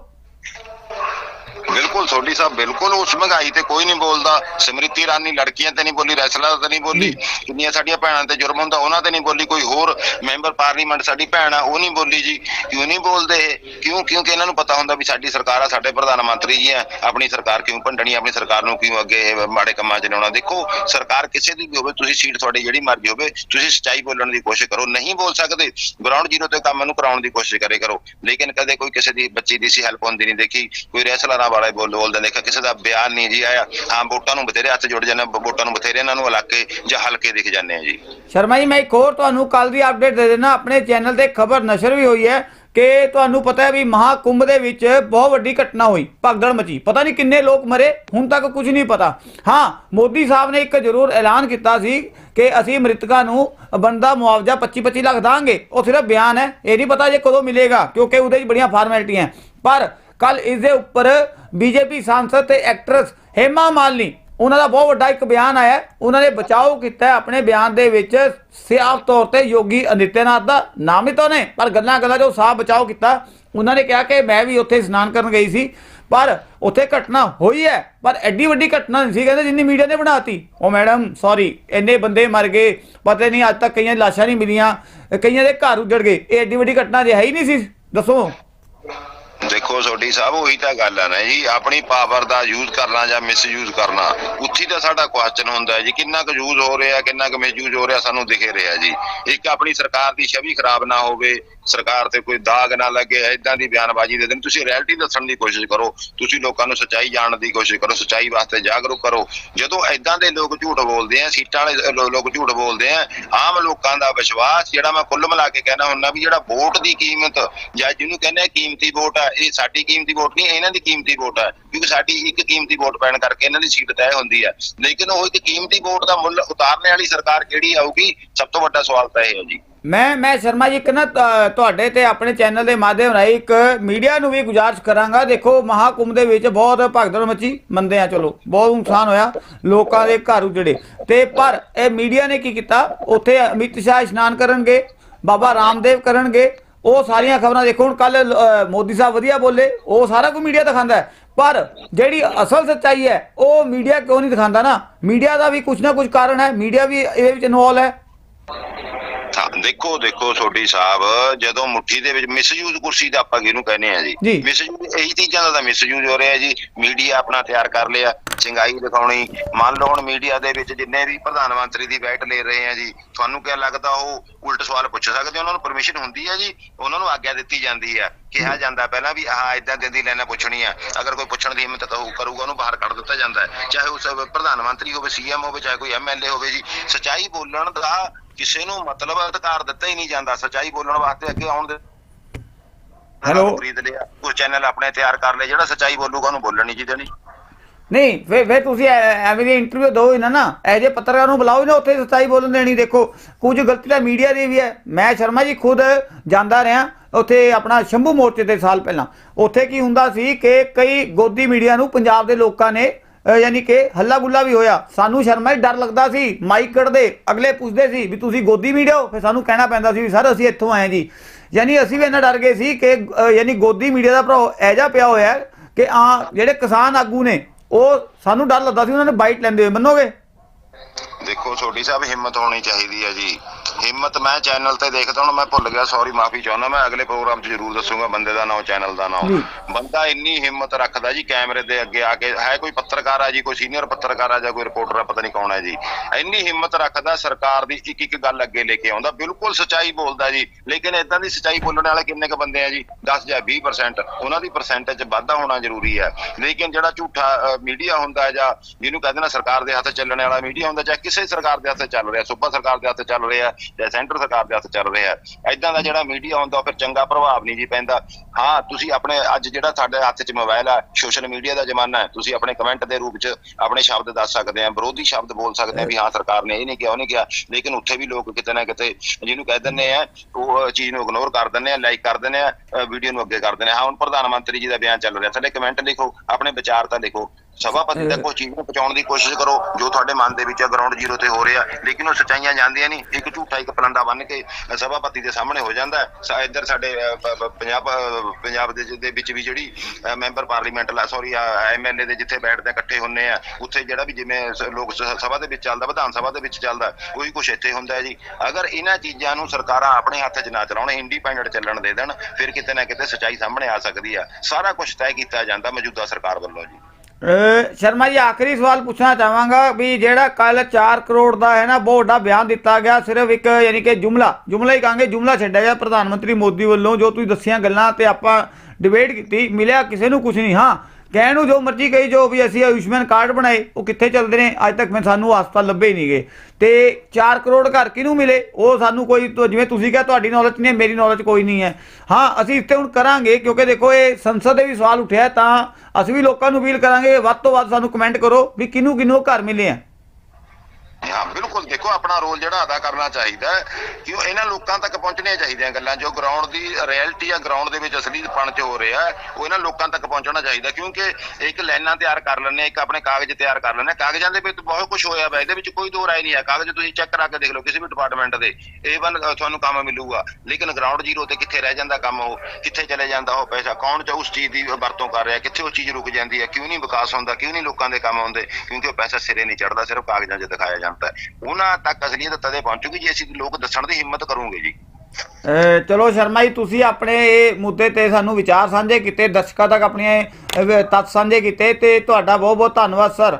ਬਿਲਕੁਲ ਸੋਢੀ ਸਾਹਿਬ ਬਿਲਕੁਲ ਉਸ ਮਹਿੰਗਾਈ ਤੇ ਕੋਈ ਨਹੀਂ ਬੋਲਦਾ। ਸਮ੍ਰਿਤੀ ਇਰਾਨੀ ਲੜਕੀਆਂ ਤੇ ਨਹੀਂ ਬੋਲੀ ਰੈਸਲਰ ਤੇ ਨਹੀਂ ਬੋਲੀ ਕਿੰਨੀਆਂ ਸਾਡੀਆਂ ਭੈਣਾਂ ਤੇ ਜੁਰਮ ਹੁੰਦਾ ਉਹਨਾਂ ਤੇ ਨਹੀਂ ਬੋਲੀ ਕੋਈ ਹੋਰ ਮੈਂਬਰ ਪਾਰਲੀਮੈਂਟ ਸਾਡੀ ਭੈਣ ਆ ਉਹ ਨਹੀਂ ਬੋਲੀ ਜੀ। ਕਿਉਂ ਨਹੀਂ ਬੋਲਦੇ? ਕਿਉਂ? ਕਿਉਂਕਿ ਇਹਨਾਂ ਨੂੰ ਪਤਾ ਹੁੰਦਾ ਵੀ ਸਾਡੀ ਸਰਕਾਰ ਆ ਸਾਡੇ ਪ੍ਰਧਾਨ ਮੰਤਰੀ ਜੀ ਆ। ਆਪਣੀ ਸਰਕਾਰ ਕਿਉਂ ਭੰਡਣੀ ਆਪਣੀ ਸਰਕਾਰ ਨੂੰ ਕਿਉਂ ਅੱਗੇ ਮਾੜੇ ਕੰਮਾਂ 'ਚ ਲਿਆਉਣਾ? ਦੇਖੋ ਸਰਕਾਰ ਕਿਸੇ ਦੀ ਵੀ ਹੋਵੇ ਤੁਸੀਂ ਸੀਟ ਤੁਹਾਡੀ ਜਿਹੜੀ ਮਰਜ਼ੀ ਹੋਵੇ ਤੁਸੀਂ ਸੱਚਾਈ ਬੋਲਣ ਦੀ ਕੋਸ਼ਿਸ਼ ਕਰੋ। ਨਹੀਂ ਬੋਲ ਸਕਦੇ ਗਰਾਊਂਡ ਜ਼ੀਰੋ ਤੇ ਕੰਮ ਨੂੰ ਕਰਾਉਣ ਦੀ ਕੋਸ਼ਿਸ਼ ਕਰੇ ਕਰੋ। ਲੇਕਿਨ ਕਦੇ ਕੋਈ ਕਿਸੇ ਦੀ ਬੱਚੀ ਦੀ ਸੀ ਹੈਲਪ ਹੁੰਦੀ ਨਹੀਂ ਦੇਖੀ। ਕੋਈ ਰੈਸਲਰਾਂ ਵਾਲੇ ਬੋਲ ਬੋਲਦੇ ਨੇ ਕਿਸੇ ਦਾ ਬਿਆਨ ਨਹੀਂ ਜੀ ਆਇਆ, ਹਾਂ ਵੋਟਾਂ ਨੂੰ ਬਥੇਰੇ ਹੱਥ ਜੁੜ ਜਾਂਦੇ ਵੋਟਾਂ ਨੂੰ ਬਥੇਰੇ ਇਹਨਾਂ ਨੂੰ ਇਲਾਕੇ ਜਾਂ ਹਲਕੇ ਦਿਖ ਜਾਂਦੇ ਆ ਜੀ। ਸ਼ਰਮਾ ਜੀ, ਮੈਂ ਇੱਕ ਹੋਰ ਤੁਹਾਨੂੰ ਕੱਲ ਦੀ ਅਪਡੇਟ ਦੇ ਦੇਣਾ ਆਪਣੇ ਚੈਨਲ ਤੇ ਖਬਰ ਨਸ਼ਰ ਵੀ ਹੋਈ ਹੈ ਕਿ ਤੁਹਾਨੂੰ ਪਤਾ ਹੈ ਵੀ ਮਹਾਕੁੰਭ ਦੇ ਵਿੱਚ ਬਹੁਤ ਵੱਡੀ ਘਟਨਾ ਹੋਈ, ਭਗਦੜ ਮਚੀ। ਪਤਾ ਨਹੀਂ ਕਿੰਨੇ ਲੋਕ ਮਰੇ, ਹੁਣ ਤੱਕ ਕੁਝ ਨਹੀਂ ਪਤਾ। ਹਾਂ, ਮੋਦੀ ਸਾਹਿਬ ਨੇ ਇੱਕ ਜ਼ਰੂਰ ਐਲਾਨ ਕੀਤਾ ਸੀ ਕਿ ਅਸੀਂ ਮ੍ਰਿਤਕਾਂ ਨੂੰ ਬੰਦਾ ਮੁਆਵਜ਼ਾ 25-25 ਲੱਖ ਦਾਂਗੇ। ਉਹ ਸਿਰਫ ਬਿਆਨ ਹੈ, ਇਹ ਨਹੀਂ ਪਤਾ ਜੇ ਕਦੋਂ ਮਿਲੇਗਾ, ਕਿਉਂਕਿ ਉਹਦੇ 'ਚ ਬੜੀਆਂ ਫਾਰਮੈਲਿਟੀਆਂ ਪਰ ਕੱਲ ਇਸ ਦੇ ਉੱਪਰ ਬੀਜੇਪੀ ਸਾਂਸਦ ਤੇ ਐਕਟਰਸ ਹੇਮਾ ਮਾਲਨੀ, ਉਹਨਾਂ ਦਾ ਬਹੁਤ ਵੱਡਾ ਇੱਕ ਬਿਆਨ ਆਇਆ। ਉਹਨਾਂ ਨੇ ਬਚਾਓ ਕੀਤਾ ਆਪਣੇ ਬਿਆਨ ਦੇ ਵਿੱਚ। ਸਿਆਫ ਤੌਰ ਤੇ ਯੋਗੀ ਅਨਿਤਿਆਨਾਥ ਦਾ ਨਾਮ ਹੀ ਤਾਂ ਨੇ, ਪਰ ਗੱਲਾਂ ਗੱਲਾਂ ਜੋ ਸਾਫ਼ ਬਚਾਓ ਕੀਤਾ। ਉਹਨਾਂ ਨੇ ਕਿਹਾ ਕਿ ਮੈਂ ਵੀ ਉੱਥੇ ਇਸ਼ਨਾਨ ਕਰਨ ਗਈ ਸੀ, ਪਰ ਉੱਥੇ ਘਟਨਾ ਹੋਈ ਹੈ, ਪਰ ਐਡੀ ਵੱਡੀ ਘਟਨਾ ਨਹੀਂ ਸੀ, ਕਹਿੰਦੇ ਜਿੰਨੀ ਮੀਡੀਆ ਨੇ ਬਣਾਤੀ। ਉਹ ਮੈਡਮ ਸੌਰੀ ਇੰਨੇ ਬੰਦੇ ਮਰ ਗਏ, ਪਤਾ ਨਹੀਂ ਅੱਜ ਤੱਕ ਕਈਆਂ ਦੀ ਲਾਸ਼ਾਂ ਨਹੀਂ ਮਿਲੀਆਂ, ਕਈਆਂ ਦੇ ਘਰ ਉੱਜੜ ਗਏ। ਇਹ ਐਡੀ ਵੱਡੀ ਘਟਨਾ ਜੇ ਹੈ ਹੀ ਨਹੀਂ ਸੀ। ਦੱਸੋ। ਦੇਖੋ ਸੋਢੀ ਸਾਹਿਬ, ਉਹੀ ਤਾਂ ਗੱਲ ਹੈ ਨਾ ਜੀ। ਆਪਣੀ ਪਾਵਰ ਦਾ ਯੂਜ਼ ਕਰਨਾ ਜਾਂ ਮਿਸਯੂਜ਼ ਕਰਨਾ, ਉੱਥੀ ਤਾਂ ਸਾਡਾ ਕੁਐਸਚਨ ਹੁੰਦਾ ਹੈ ਜੀ, ਕਿੰਨਾ ਕੁ ਯੂਜ਼ ਹੋ ਰਿਹਾ, ਕਿੰਨਾ ਕੁ ਮਿਸਯੂਜ਼ ਹੋ ਰਿਹਾ, ਸਾਨੂੰ ਦਿਖੇ ਰਿਹਾ ਜੀ। ਇੱਕ ਆਪਣੀ ਸਰਕਾਰ ਦੀ ਛਵੀ ਖਰਾਬ ਨਾ ਹੋਵੇ ਸਰਕਾਰ ਤੇ ਕੋਈ ਦਾਗ ਨਾ ਲੱਗੇ ਐਦਾਂ ਦੀ ਬਿਆਨਬਾਜ਼ੀ ਦੇ ਦੇਣ ਤੁਸੀਂ ਰਿਐਲਿਟੀ ਦੱਸਣ ਦੀ ਕੋਸ਼ਿਸ਼ ਕਰੋ, ਤੁਸੀਂ ਲੋਕਾਂ ਨੂੰ ਸੱਚਾਈ ਜਾਣਨ ਦੀ ਕੋਸ਼ਿਸ਼ ਕਰੋ, ਸੱਚਾਈ ਵਾਸਤੇ ਜਾਗਰੂਕ ਕਰੋ। ਜਦੋਂ ਐਦਾਂ ਦੇ ਲੋਕ ਝੂਠ ਬੋਲਦੇ ਆ, ਸੀਟਾਂ ਵਾਲੇ ਲੋਕ ਝੂਠ ਬੋਲਦੇ ਆ, ਆਮ ਲੋਕਾਂ ਦਾ ਵਿਸ਼ਵਾਸ, ਜਿਹੜਾ ਮੈਂ ਕੁੱਲ ਮਿਲਾ ਕੇ ਕਹਿਣਾ ਹੁੰਦਾ ਵੀ ਜਿਹੜਾ ਵੋਟ ਦੀ ਕੀਮਤ, ਜਾਂ ਜਿਹਨੂੰ ਕਹਿੰਦੇ ਆ ਕੀਮਤੀ ਵੋਟ ਆ, ਇਹ ਸਾਡੀ ਕੀਮਤੀ ਵੋਟ ਨਹੀਂ, ਇਹਨਾਂ ਦੀ ਕੀਮਤੀ ਵੋਟ ਆ, ਕਿਉਂਕਿ ਸਾਡੀ ਇੱਕ ਕੀਮਤੀ ਵੋਟ ਪੈਣ ਕਰਕੇ ਇਹਨਾਂ ਦੀ ਸੀਟ ਤੈਅ ਹੁੰਦੀ ਆ। ਲੇਕਿਨ ਉਹ ਇੱਕ ਕੀਮਤੀ ਵੋਟ ਦਾ ਮੁੱਲ ਉਤਾਰਨੇ ਵਾਲੀ ਸਰਕਾਰ ਕਿਹੜੀ ਆਊਗੀ? ਸਭ ਤੋਂ ਵੱਡਾ ਸਵਾਲ ਤਾਂ ਇਹ ਹੈ ਜੀ। ਮੈਂ ਮੈਂ ਸ਼ਰਮਾ ਜੀ ਇੱਕ ਨਾ ਤੁਹਾਡੇ ਤੇ ਆਪਣੇ ਚੈਨਲ ਦੇ ਮਾਧਿਅਮ ਰਾਹੀਂ ਇੱਕ ਮੀਡੀਆ ਨੂੰ ਵੀ ਗੁਜ਼ਾਰਿਸ਼ ਕਰਾਂਗਾ। ਦੇਖੋ, ਮਹਾਕੁੰਭ ਦੇ ਵਿੱਚ ਬਹੁਤ ਭਗਦੜ ਮੱਚੀ ਮੰਨਦੇ ਆ ਚਲੋ, ਬਹੁਤ ਨੁਕਸਾਨ ਹੋਇਆ ਲੋਕਾਂ ਦੇ ਘਰ ਉਜੜੇ। ਤੇ ਪਰ ਇਹ ਮੀਡੀਆ ਨੇ ਕੀ ਕੀਤਾ? ਉੱਥੇ ਅਮਿਤ ਸ਼ਾਹ ਇਸ਼ਨਾਨ ਕਰਨਗੇ, ਬਾਬਾ ਰਾਮਦੇਵ ਕਰਨਗੇ। ਉਹ ਸਾਰੀਆਂ ਖਬਰਾਂ ਦੇਖੋ, ਹੁਣ ਕੱਲ ਮੋਦੀ ਸਾਹਿਬ ਵਧੀਆ ਬੋਲੇ, ਉਹ ਸਾਰਾ ਕੁਝ ਮੀਡੀਆ ਦਿਖਾਉਂਦਾ ਪਰ ਜਿਹੜੀ ਅਸਲ ਸੱਚਾਈ ਹੈ, ਉਹ ਮੀਡੀਆ ਕਿਉਂ ਨਹੀਂ ਦਿਖਾਉਂਦਾ ਨਾ? ਮੀਡੀਆ ਦਾ ਵੀ ਕੁਝ ਨਾ ਕੁਝ ਕਾਰਨ ਹੈ, ਮੀਡੀਆ ਵੀ ਇਹਦੇ ਵਿੱਚ ਇਨਵੋਲ ਹੈ। ਦੇਖੋ ਦੇਖੋ ਛੋਟੀ ਸਾਹਿਬ ਜਦੋਂ ਮੁੱਠੀ ਦੇ ਵਿੱਚ ਮਿਸਯੂਜ਼ ਕੁਰਸੀ ਦਾ ਆਪਾਂ ਕਿਹਨੂੰ ਕਹਿੰਦੇ ਆ ਜੀ। ਮਿਸਯੂਜ਼ ਇਹੀ ਚੀਜ਼ਾਂ ਦਾ ਤਾਂ ਮਿਸਯੂਜ਼ ਹੋ ਰਿਹਾ ਜੀ। ਮੀਡੀਆ ਆਪਣਾ ਤਿਆਰ ਕਰ ਲਿਆ ਚੰਗਾਈ ਦਿਖਾਉਣੀ। ਮੰਨ ਲਓ ਹੁਣ ਮੀਡੀਆ ਦੇ ਵਿੱਚ ਜਿੰਨੇ ਵੀ ਪ੍ਰਧਾਨ ਮੰਤਰੀ ਦੀ ਬੈਠ ਲੈ ਰਹੇ ਆ ਜੀ ਤੁਹਾਨੂੰ ਕੀ ਲੱਗਦਾ ਉਹ ਉਲਟ ਸਵਾਲ ਪੁੱਛ ਸਕਦੇ ਉਹਨਾਂ ਨੂੰ ਪਰਮਿਸ਼ਨ ਹੁੰਦੀ ਹੈ ਜੀ? ਉਹਨਾਂ ਨੂੰ ਆਗਿਆ ਦਿੱਤੀ ਜਾਂਦੀ ਹੈ ਕਿਹਾ ਜਾਂਦਾ ਪਹਿਲਾਂ ਵੀ ਆਹ ਇਦਾਂ ਦੀ ਲੈਣਾ ਪੁੱਛਣੀ ਆ। ਅਗਰ ਕੋਈ ਪੁੱਛਣ ਦੀ ਹਿੰਮਤ ਕਹੂ- ਕਰੂਗਾ ਉਹਨੂੰ ਬਾਹਰ ਕੱਢ ਦਿੱਤਾ ਜਾਂਦਾ। ਹੈ ਚਾਹੇ ਉਸ ਪ੍ਰਧਾਨ ਮੰਤਰੀ ਹੋਵੇ ਸੀਐਮ ਹੋਵੇ ਚਾਹੇ ਕੋਈ ਐਮਐਲਏ ਹੋਵੇ ਜੀ। ਸਚਾਈ ਬੋਲਣ ਦਾ ਕਿਸੇ ਨੂੰ ਮਤਲਬ ਅਧਿਕਾਰ ਦਿੱਤਾ ਹੀ ਨਹੀਂ ਜਾਂਦਾ ਸਚਾਈ ਬੋਲਣ ਵਾਸਤੇ ਅੱਗੇ ਆਉਣ ਦੇ ਹੈਲੋ। ਖਰੀਦ ਲਿਆ ਕੋਈ ਚੈਨਲ ਆਪਣੇ ਤਿਆਰ ਕਰ ਲਏ ਜਿਹੜਾ ਸਚਾਈ ਬੋਲੂਗਾ ਉਹਨੂੰ ਬੋਲਣ ਨਹੀਂ ਜਿੱਦਣੀ ਨਹੀਂ ਵੇ ਵੇ ਤੁਸੀਂ ਐਵੇਂ ਦੀ ਇੰਟਰਵਿਊ ਦਿਓ ਹੀ ਨਾ ਐ ਜੇ ਪੱਤਰਕਾਰ ਨੂੰ ਬੁਲਾਓ ਨਾ ਉੱਥੇ ਸੱਚਾਈ ਬੋਲਣ ਦੇਣੀ ਦੇਖੋ ਕੁਝ ਗਲਤੀ ਤਾਂ ਮੀਡੀਆ ਦੀ ਵੀ ਹੈ। ਮੈਂ ਸ਼ਰਮਾ ਜੀ ਖੁਦ ਜਾਂਦਾ ਰਿਹਾ ਉੱਥੇ ਆਪਣਾ ਸ਼ੰਭੂ ਮੋਰਚੇ ਦੇ ਸਾਲ ਪਹਿਲਾਂ। ਉੱਥੇ ਕੀ ਹੁੰਦਾ ਸੀ ਕਿ ਕਈ ਗੋਦੀ ਮੀਡੀਆ ਨੂੰ ਪੰਜਾਬ ਦੇ ਲੋਕਾਂ ਨੇ ਯਾਨੀ ਕਿ ਹੱਲਾ ਗੁੱਲਾ ਵੀ ਹੋਇਆ। ਸਾਨੂੰ ਸ਼ਰਮਾ ਹੀ ਡਰ ਲੱਗਦਾ ਸੀ। ਮਾਈਕ ਕੱਢਦੇ, ਅਗਲੇ ਪੁੱਛਦੇ ਸੀ ਵੀ ਤੁਸੀਂ ਗੋਦੀ ਮੀਡੀਆ ਹੋ ਫਿਰ ਸਾਨੂੰ ਕਹਿਣਾ ਪੈਂਦਾ ਸੀ ਵੀ, ਸਰ, ਅਸੀਂ ਇੱਥੋਂ ਆਏ ਹਾਂ ਜੀ। ਯਾਨੀ ਅਸੀਂ ਵੀ ਇੰਨਾ ਡਰ ਗਏ ਸੀ ਕਿ ਯਾਨੀ ਗੋਦੀ ਮੀਡੀਆ ਦਾ ਭਰਾ ਐਜਾ ਪਿਆ ਹੋਇਆ ਕਿ ਆ ਜਿਹੜੇ ਕਿਸਾਨ ਆਗੂ ਨੇ, ਉਹ ਸਾਨੂੰ ਡਰ ਲੱਗਦਾ ਸੀ, ਉਹਨਾਂ ਨੇ ਬਾਈਟ ਲੈਂਦੇ ਹੋਏ, ਮੰਨੋਗੇ? ਦੇਖੋ ਛੋਟੀ ਸਾਹਿਬ ਹਿੰਮਤ ਹੋਣੀ ਚਾਹੀਦੀ ਹੈ ਜੀ। ਹਿੰਮਤ ਮੈਂ ਚੈਨਲ ਤੇ ਦੇਖਦਾ ਹੁਣ ਮੈਂ ਭੁੱਲ ਗਿਆ ਸੌਰੀ ਮਾਫੀ ਚਾਹੁੰਦਾ ਮੈਂ ਅਗਲੇ ਪ੍ਰੋਗਰਾਮ 'ਚ ਜ਼ਰੂਰ ਦੱਸੂਗਾ ਬੰਦੇ ਦਾ ਨਾਮ ਚੈਨਲ ਦਾ ਨਾਮ। ਬੰਦਾ ਇੰਨੀ ਹਿੰਮਤ ਰੱਖਦਾ ਜੀ ਕੈਮਰੇ ਦੇ ਅੱਗੇ ਆ ਕੇ ਹੈ ਕੋਈ ਪੱਤਰਕਾਰ ਆ ਜੀ ਕੋਈ ਸੀਨੀਅਰ ਪੱਤਰਕਾਰ ਆ ਜਾਂ ਕੋਈ ਰਿਪੋਰਟਰ ਆ ਪਤਾ ਨਹੀਂ ਕੌਣ ਹੈ ਜੀ। ਇੰਨੀ ਹਿੰਮਤ ਰੱਖਦਾ ਸਰਕਾਰ ਦੀ ਇੱਕ ਇੱਕ ਗੱਲ ਅੱਗੇ ਲੈ ਕੇ ਆਉਂਦਾ ਬਿਲਕੁਲ ਸਚਾਈ ਬੋਲਦਾ ਜੀ। ਲੇਕਿਨ ਇਦਾਂ ਦੀ ਸਚਾਈ ਬੋਲਣ ਵਾਲੇ ਕਿੰਨੇ ਕ ਬੰਦੇ ਆ ਜੀ? 10 ਜਾਂ 20% ਉਹਨਾਂ ਦੀ ਪਰਸੈਂਟੇਜ ਵਾਧਾ ਹੋਣਾ ਜ਼ਰੂਰੀ ਹੈ। ਲੇਕਿਨ ਜਿਹੜਾ ਝੂਠਾ ਮੀਡੀਆ ਹੁੰਦਾ ਜਾਂ ਜਿਹਨੂੰ ਕਹਿੰਦੇ ਨਾ ਸਰਕਾਰ ਦੇ ਹੱਥ ਚੱਲਣ ਵਾਲਾ ਮੀਡੀਆ ਹੁੰਦਾ ਚਾਹੇ ਕਿਸੇ ਸਰਕਾਰ ਦੇ ਹੱਥ ਚੱਲ ਰਿਹਾ, ਸੂਬਾ ਸਰਕਾਰ ਦੇ ਹੱਥ ਚੱਲ ਰਿਹਾ ਜਾਂ ਸੈਂਟਰ ਸਰਕਾਰ ਦੇ ਹੱਥ ਚੱਲ ਰਿਹਾ ਐਦਾਂ ਦਾ ਜਿਹੜਾ ਮੀਡੀਆ ਹੁੰਦਾ ਫਿਰ ਚੰਗਾ ਪ੍ਰਭਾਵ ਨਹੀਂ ਜੀ ਪੈਂਦਾ। ਹਾਂ, ਤੁਸੀਂ ਆਪਣੇ ਅੱਜ ਜਿਹੜਾ ਸਾਡੇ ਹੱਥ 'ਚ ਮੋਬਾਈਲ ਆ, ਸੋਸ਼ਲ ਮੀਡੀਆ ਦਾ ਜ਼ਮਾਨਾ ਹੈ, ਤੁਸੀਂ ਆਪਣੇ ਕਮੈਂਟ ਦੇ ਰੂਪ 'ਚ ਆਪਣੇ ਸ਼ਬਦ ਦੱਸ ਸਕਦੇ ਆ, ਵਿਰੋਧੀ ਸ਼ਬਦ ਬੋਲ ਸਕਦੇ ਆ ਵੀ ਹਾਂ, ਸਰਕਾਰ ਨੇ ਇਹ ਨਹੀਂ ਕਿਹਾ, ਉਹ ਨਹੀਂ ਕਿਹਾ, ਲੇਕਿਨ ਉੱਥੇ ਵੀ ਲੋਕ ਕਿਤੇ ਨਾ ਕਿਤੇ ਜਿਹਨੂੰ ਕਹਿ ਦਿੰਦੇ ਆ, ਉਹ ਚੀਜ਼ ਨੂੰ ਇਗਨੋਰ ਕਰ ਦਿੰਦੇ ਆ ਲਾਈਕ ਕਰ ਦਿੰਦੇ ਆ ਵੀਡੀਓ ਨੂੰ ਅੱਗੇ ਕਰ ਦਿੰਦੇ ਆ। ਹਾਂ, ਹੁਣ ਪ੍ਰਧਾਨ ਮੰਤਰੀ ਜੀ ਦਾ ਬਿਆਨ ਚੱਲ ਰਿਹਾ, ਥੱਲੇ ਕਮੈਂਟ ਲਿਖੋ, ਆਪਣੇ ਵਿਚਾਰ ਤਾਂ ਲਿਖੋ। ਸਭਾਪਤੀ ਤੱਕ ਉਹ ਚੀਜ਼ ਨੂੰ ਪਹੁੰਚਾਉਣ ਦੀ ਕੋਸ਼ਿਸ਼ ਕਰੋ ਜੋ ਤੁਹਾਡੇ ਮਨ ਦੇ ਵਿੱਚ ਗਰਾਊਂਡ ਜ਼ੀਰੋ ਤੇ ਹੋ ਰਿਹਾ ਲੇਕਿਨ ਉਹ ਸੱਚਾਈਆਂ ਜਾਂਦੀਆਂ ਨਹੀਂ। ਇੱਕ ਝੂਠਾ ਇੱਕ ਪਲੰਦਾ ਬੰਨ ਕੇ ਸਭਾਪਤੀ ਦੇ ਸਾਹਮਣੇ ਹੋ ਜਾਂਦਾ। ਸਾ- ਇੱਧਰ ਸਾਡੇ ਪੰਜਾਬ ਪੰਜਾਬ ਦੇ ਵਿੱਚ ਵੀ ਜਿਹੜੀ ਮੈਂਬਰ ਪਾਰਲੀਮੈਂਟ ਲਾ ਸੌਰੀ ਐਮਐਲਏ ਦੇ ਜਿੱਥੇ ਬੈਠਦੇ ਆ, ਇਕੱਠੇ ਹੁੰਨੇ ਆ ਉੱਥੇ ਜਿਹੜਾ ਵੀ ਜਿਵੇਂ ਲੋਕ ਸਭਾ ਦੇ ਵਿੱਚ ਚੱਲਦਾ ਵਿਧਾਨ ਸਭਾ ਦੇ ਵਿੱਚ ਚੱਲਦਾ ਉਹੀ ਕੁਛ ਇੱਥੇ ਹੁੰਦਾ ਹੈ ਜੀ। ਅਗਰ ਇਹਨਾਂ ਚੀਜ਼ਾਂ ਨੂੰ ਸਰਕਾਰਾਂ ਆਪਣੇ ਹੱਥ 'ਚ ਨਾ ਚਲਾਉਣ ਇੰਡੀਪੈਂਡੈਂਟ ਚੱਲਣ ਦੇ ਦੇਣ ਫਿਰ ਕਿਤੇ ਨਾ ਕਿਤੇ ਸੱਚਾਈ ਸਾਹਮਣੇ ਆ ਸਕਦੀ ਆ। ਸਾਰਾ ਕੁਝ ਤੈਅ ਕੀਤਾ ਜਾਂਦਾ ਮੌਜੂਦਾ ਸਰਕਾਰ ਵੱਲੋਂ ਜੀ। ਸ਼ਰਮਾ ਜੀ, ਆਖਰੀ ਸਵਾਲ ਪੁੱਛਣਾ ਚਾਹਾਂਗਾ ਵੀ ਜਿਹੜਾ ਕੱਲ 4 ਕਰੋੜ ਦਾ ਹੈ ਨਾ, ਬਹੁਤ ਵੱਡਾ ਬਿਆਨ ਦਿੱਤਾ ਗਿਆ, ਸਿਰਫ ਇੱਕ ਯਾਨੀ ਕਿ ਜੁਮਲਾ ਜੁਮਲਾ ਹੀ ਕਹਾਂਗੇ, ਜੁਮਲਾ ਛੱਡਿਆ ਗਿਆ ਪ੍ਰਧਾਨ ਮੰਤਰੀ ਮੋਦੀ ਵੱਲੋਂ, ਜੋ ਤੁਸੀਂ ਦੱਸੀਆਂ ਗੱਲਾਂ ਤੇ ਆਪਾਂ ਡਿਬੇਟ ਕੀਤੀ, ਮਿਲਿਆ ਕਿਸੇ ਨੂੰ ਕੁਝ ਨਹੀਂ, ਹਾਂ। ਕਹਿਣ ਨੂੰ ਜੋ ਮਰਜ਼ੀ ਕਹੀ ਜੋ ਵੀ ਅਸੀਂ ਆਯੁਸ਼ਮਾਨ ਕਾਰਡ ਬਣਾਏ, ਉਹ ਕਿੱਥੇ ਚੱਲਦੇ ਨੇ? ਅੱਜ ਤੱਕ ਮੈਂ ਸਾਨੂੰ ਹਸਪਤਾਲ ਲੱਭੇ ਹੀ ਨਹੀਂ ਗਏ। ਤੇ 4 ਕਰੋੜ ਘਰ ਕਿਹਨੂੰ ਮਿਲੇ? ਉਹ ਸਾਨੂੰ ਕੋਈ ਜਿਵੇਂ ਤੁਸੀਂ ਕਿਹਾ, ਤੁਹਾਡੀ ਨੌਲੇਜ ਨਹੀਂ ਹੈ, ਮੇਰੀ ਨੌਲੇਜ ਕੋਈ ਨਹੀਂ ਹੈ। ਹਾਂ, ਅਸੀਂ ਇਸ 'ਤੇ ਹੁਣ ਕਰਾਂਗੇ, ਕਿਉਂਕਿ ਦੇਖੋ, ਇਹ ਸੰਸਦ ਦੇ ਵੀ ਸਵਾਲ ਉੱਠਿਆ ਤਾਂ ਅਸੀਂ ਵੀ ਲੋਕਾਂ ਨੂੰ ਅਪੀਲ ਕਰਾਂਗੇ, ਵੱਧ ਤੋਂ ਵੱਧ ਸਾਨੂੰ ਕਮੈਂਟ ਕਰੋ ਵੀ ਕਿਹਨੂੰ ਕਿਹਨੂੰ ਉਹ ਘਰ ਮਿਲੇ ਆ। ਹਾਂ, ਬਿਲਕੁਲ ਦੇਖੋ, ਆਪਣਾ ਰੋਲ ਜਿਹੜਾ ਅਦਾ ਕਰਨਾ ਚਾਹੀਦਾ ਕਿ ਉਹ ਇਹਨਾਂ ਲੋਕਾਂ ਤੱਕ ਪਹੁੰਚਣੀਆਂ ਚਾਹੀਦੀਆਂ ਗੱਲਾਂ, ਜੋ ਗਰਾਊਂਡ ਦੀ ਰਿਐਲਿਟੀ ਆ ਗਰਾਊਂਡ ਦੇ ਵਿੱਚ ਅਸਲੀ ਪਣ ਚ ਹੋ ਰਿਹਾ ਉਹ ਇਹਨਾਂ ਲੋਕਾਂ ਤੱਕ ਪਹੁੰਚਣਾ ਚਾਹੀਦਾ ਕਿਉਂਕਿ ਇੱਕ ਲਾਈਨਾਂ ਤਿਆਰ ਕਰ ਲੈਂਦੇ ਆ ਇੱਕ ਆਪਣੇ ਕਾਗਜ਼ ਤਿਆਰ ਕਰ ਲੈਂਦੇ ਆ ਕਾਗਜ਼ਾਂ ਦੇ ਵਿੱਚ ਬਹੁਤ ਕੁਝ ਹੋਇਆ ਵਾ, ਇਹਦੇ ਵਿੱਚ ਕੋਈ ਦੋ ਰਾਏ ਨਹੀਂ ਹੈ। ਕਾਗਜ਼ ਤੁਸੀਂ ਚੈੱਕ ਕਰਾ ਕੇ ਦੇਖ ਲਓ, ਕਿਸੇ ਵੀ ਡਿਪਾਰਟਮੈਂਟ ਦੇ ਏਵਨ ਤੁਹਾਨੂੰ ਕੰਮ ਮਿਲੂਗਾ। ਲੇਕਿਨ ਗਰਾਊਂਡ ਜ਼ੀਰੋ ਤੇ ਕਿੱਥੇ ਰਹਿ ਜਾਂਦਾ ਕੰਮ ਉਹ, ਕਿੱਥੇ ਚਲੇ ਜਾਂਦਾ ਉਹ ਪੈਸਾ, ਕੌਣ ਚ ਉਸ ਚੀਜ਼ ਦੀ ਵਰਤੋਂ ਕਰ ਰਿਹਾ, ਕਿੱਥੇ ਉਹ ਚੀਜ਼ ਰੁਕ ਜਾਂਦੀ ਹੈ, ਕਿਉਂ ਨਹੀਂ ਵਿਕਾਸ ਹੁੰਦਾ, ਕਿਉਂ ਨਹੀਂ ਲੋਕਾਂ ਦੇ ਕੰਮ ਆਉਂਦੇ, ਕਿਉਂਕਿ ਉਹ ਪੈਸਾ ਸਿਰੇ ਨਹੀਂ ਚੜਦਾ ਸਿਰਫ ਕਾਗਜ਼ਾਂ 'ਚ ਦਿਖਾਇਆ ਜਾਂਦਾ। ਹੈ। ਉਹਨਾਂ ਤੱਕ ਅਸਲੀਅਤ ਤਦੇ ਪਹੁੰਚੂਗੀ ਜੇ ਅਸੀਂ ਲੋਕ ਦੱਸਣ ਦੀ ਹਿੰਮਤ ਕਰੋਗੇ ਜੀ। ਅਹ ਚਲੋ ਸ਼ਰਮਾ ਜੀ ਤੁਸੀਂ ਆਪਣੇ ਇਹ ਮੁੱਦੇ ਤੇ ਸਾਨੂੰ ਵਿਚਾਰ ਸਾਂਝੇ ਕੀਤੇ ਦਰਸ਼ਕਾਂ ਤੱਕ ਆਪਣੀਆਂ ਇਹ, ਤੱਥ ਸਾਂਝੇ ਕੀਤੇ ਤੇ ਤੁਹਾਡਾ ਬਹੁਤ ਬਹੁਤ ਧੰਨਵਾਦ ਸਰ।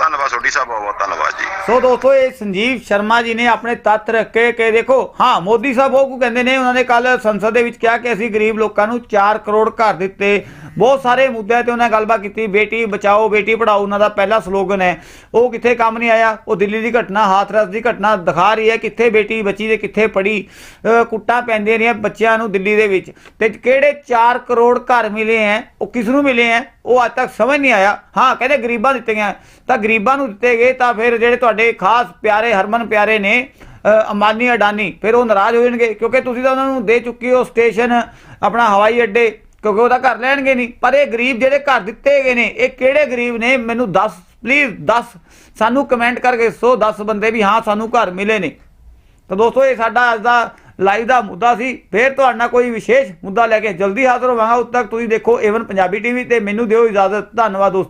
ਧੰਨਵਾਦ ਸੋਢੀ ਸਾਹਿਬ ਬਹੁਤ ਬਹੁਤ ਧੰਨਵਾਦ ਜੀ। ਸੋ ਦੋਸਤੋ, ਇਹ ਸੰਜੀਵ ਸ਼ਰਮਾ ਜੀ ਨੇ ਆਪਣੇ ਤੱਤ ਰੱਖੇ ਕਿ ਦੇਖੋ, ਹਾਂ, ਮੋਦੀ ਸਾਹਿਬ ਉਹ ਕੁ ਕਹਿੰਦੇ ਨੇ, ਉਹਨਾਂ ਨੇ ਕੱਲ ਸੰਸਦ ਦੇ ਵਿੱਚ ਕਿਹਾ ਕਿ ਅਸੀਂ ਗਰੀਬ ਲੋਕਾਂ ਨੂੰ 4 ਕਰੋੜ ਘਰ ਦਿੱਤੇ। ਬਹੁਤ ਸਾਰੇ ਮੁੱਦਿਆਂ ਤੇ ਉਹਨਾਂ ਗੱਲਬਾਤ ਕੀਤੀ, ਬੇਟੀ ਬਚਾਓ, ਬੇਟੀ ਪੜਾਓ ਉਹਨਾਂ ਦਾ ਪਹਿਲਾ ਸਲੋਗਨ ਹੈ। ਉਹ ਕਿੱਥੇ ਕੰਮ ਨਹੀਂ ਆਇਆ? ਉਹ ਦਿੱਲੀ ਦੀ ਘਟਨਾ, ਹਾਥਰਸ ਦੀ ਘਟਨਾ ਦਿਖਾ ਰਹੀ ਹੈ, ਕਿੱਥੇ ਬੇਟੀ ਬੱਚੀ ਤੇ ਕਿੱਥੇ ਪੜੀ ਅਹ, ਕੁੱਟਾਂ ਪੈਂਦੀਆਂ ਰਹੀਆਂ ਬੱਚਿਆਂ ਨੂੰ ਦਿੱਲੀ ਦੇ ਵਿੱਚ। ਤੇ ਕਿਹੜੇ 4 ਕਰੋੜ ਘਰ ਮਿਲੇ ਹੈ, ਉਹ ਕਿਸ ਨੂੰ ਮਿਲੇ ਹੈ, ਉਹ ਅੱਜ ਤੱਕ ਸਮਝ ਨਹੀਂ ਆਇਆ। ਹਾਂ, ਕਹਿੰਦੇ ਗਰੀਬਾਂ ਦਿੱਤੇ ਗਏ ਤਾਂ ਗਰੀਬਾਂ ਨੂੰ ਦਿੱਤੇ ਗਏ ਤਾਂ ਫਿਰ ਜਿਹੜੇ ਤੁਹਾਡੇ ਖਾਸ ਪਿਆਰੇ ਹਰਮਨ ਪਿਆਰੇ ਨੇ ਅ, ਅੰਬਾਨੀ ਅਡਾਨੀ ਫਿਰ ਉਹ ਨਾਰਾਜ਼ ਹੋ ਜਾਣਗੇ ਕਿਉਂਕਿ ਤੁਸੀਂ ਤਾਂ ਉਹਨਾਂ ਨੂੰ ਦੇ ਚੁੱਕੇ ਹੋ ਸਟੇਸ਼ਨ ਆਪਣਾ ਹਵਾਈ ਅੱਡੇ ਕਿਉਂਕਿ ਉਹਦਾ ਘਰ ਲੈਣਗੇ ਨਹੀਂ। ਪਰ ਇਹ ਗਰੀਬ ਜਿਹੜੇ ਘਰ ਦਿੱਤੇ ਗਏ ਨੇ ਇਹ ਕਿਹੜੇ ਗਰੀਬ ਨੇ? ਮੈਨੂੰ ਦੱਸ ਪਲੀਜ਼ ਦੱਸ। ਸਾਨੂੰ ਕਮੈਂਟ ਕਰਕੇ ਸੋ 10 ਬੰਦੇ ਵੀ ਹਾਂ ਸਾਨੂੰ ਘਰ ਮਿਲੇ ਨੇ। ਤਾਂ ਦੋਸਤੋ ਇਹ ਸਾਡਾ ਅੱਜ ਦਾ ਲਾਈਵ ਦਾ ਮੁੱਦਾ ਸੀ। ਫੇਰ ਤੁਹਾਡਾ ਕੋਈ ਵਿਸ਼ੇਸ਼ ਮੁੱਦਾ ਲੈ ਕੇ ਜਲਦੀ ਹਾਜ਼ਰ ਹੋਵਾਂਗਾ। ਉਦ ਤੱਕ ਤੁਸੀਂ ਦੇਖੋ ਏਵਨ ਪੰਜਾਬੀ ਟੀਵੀ ਤੇ ਮੈਨੂੰ ਦਿਓ ਇਜਾਜ਼ਤ। ਧੰਨਵਾਦ ਦੋਸਤੋ।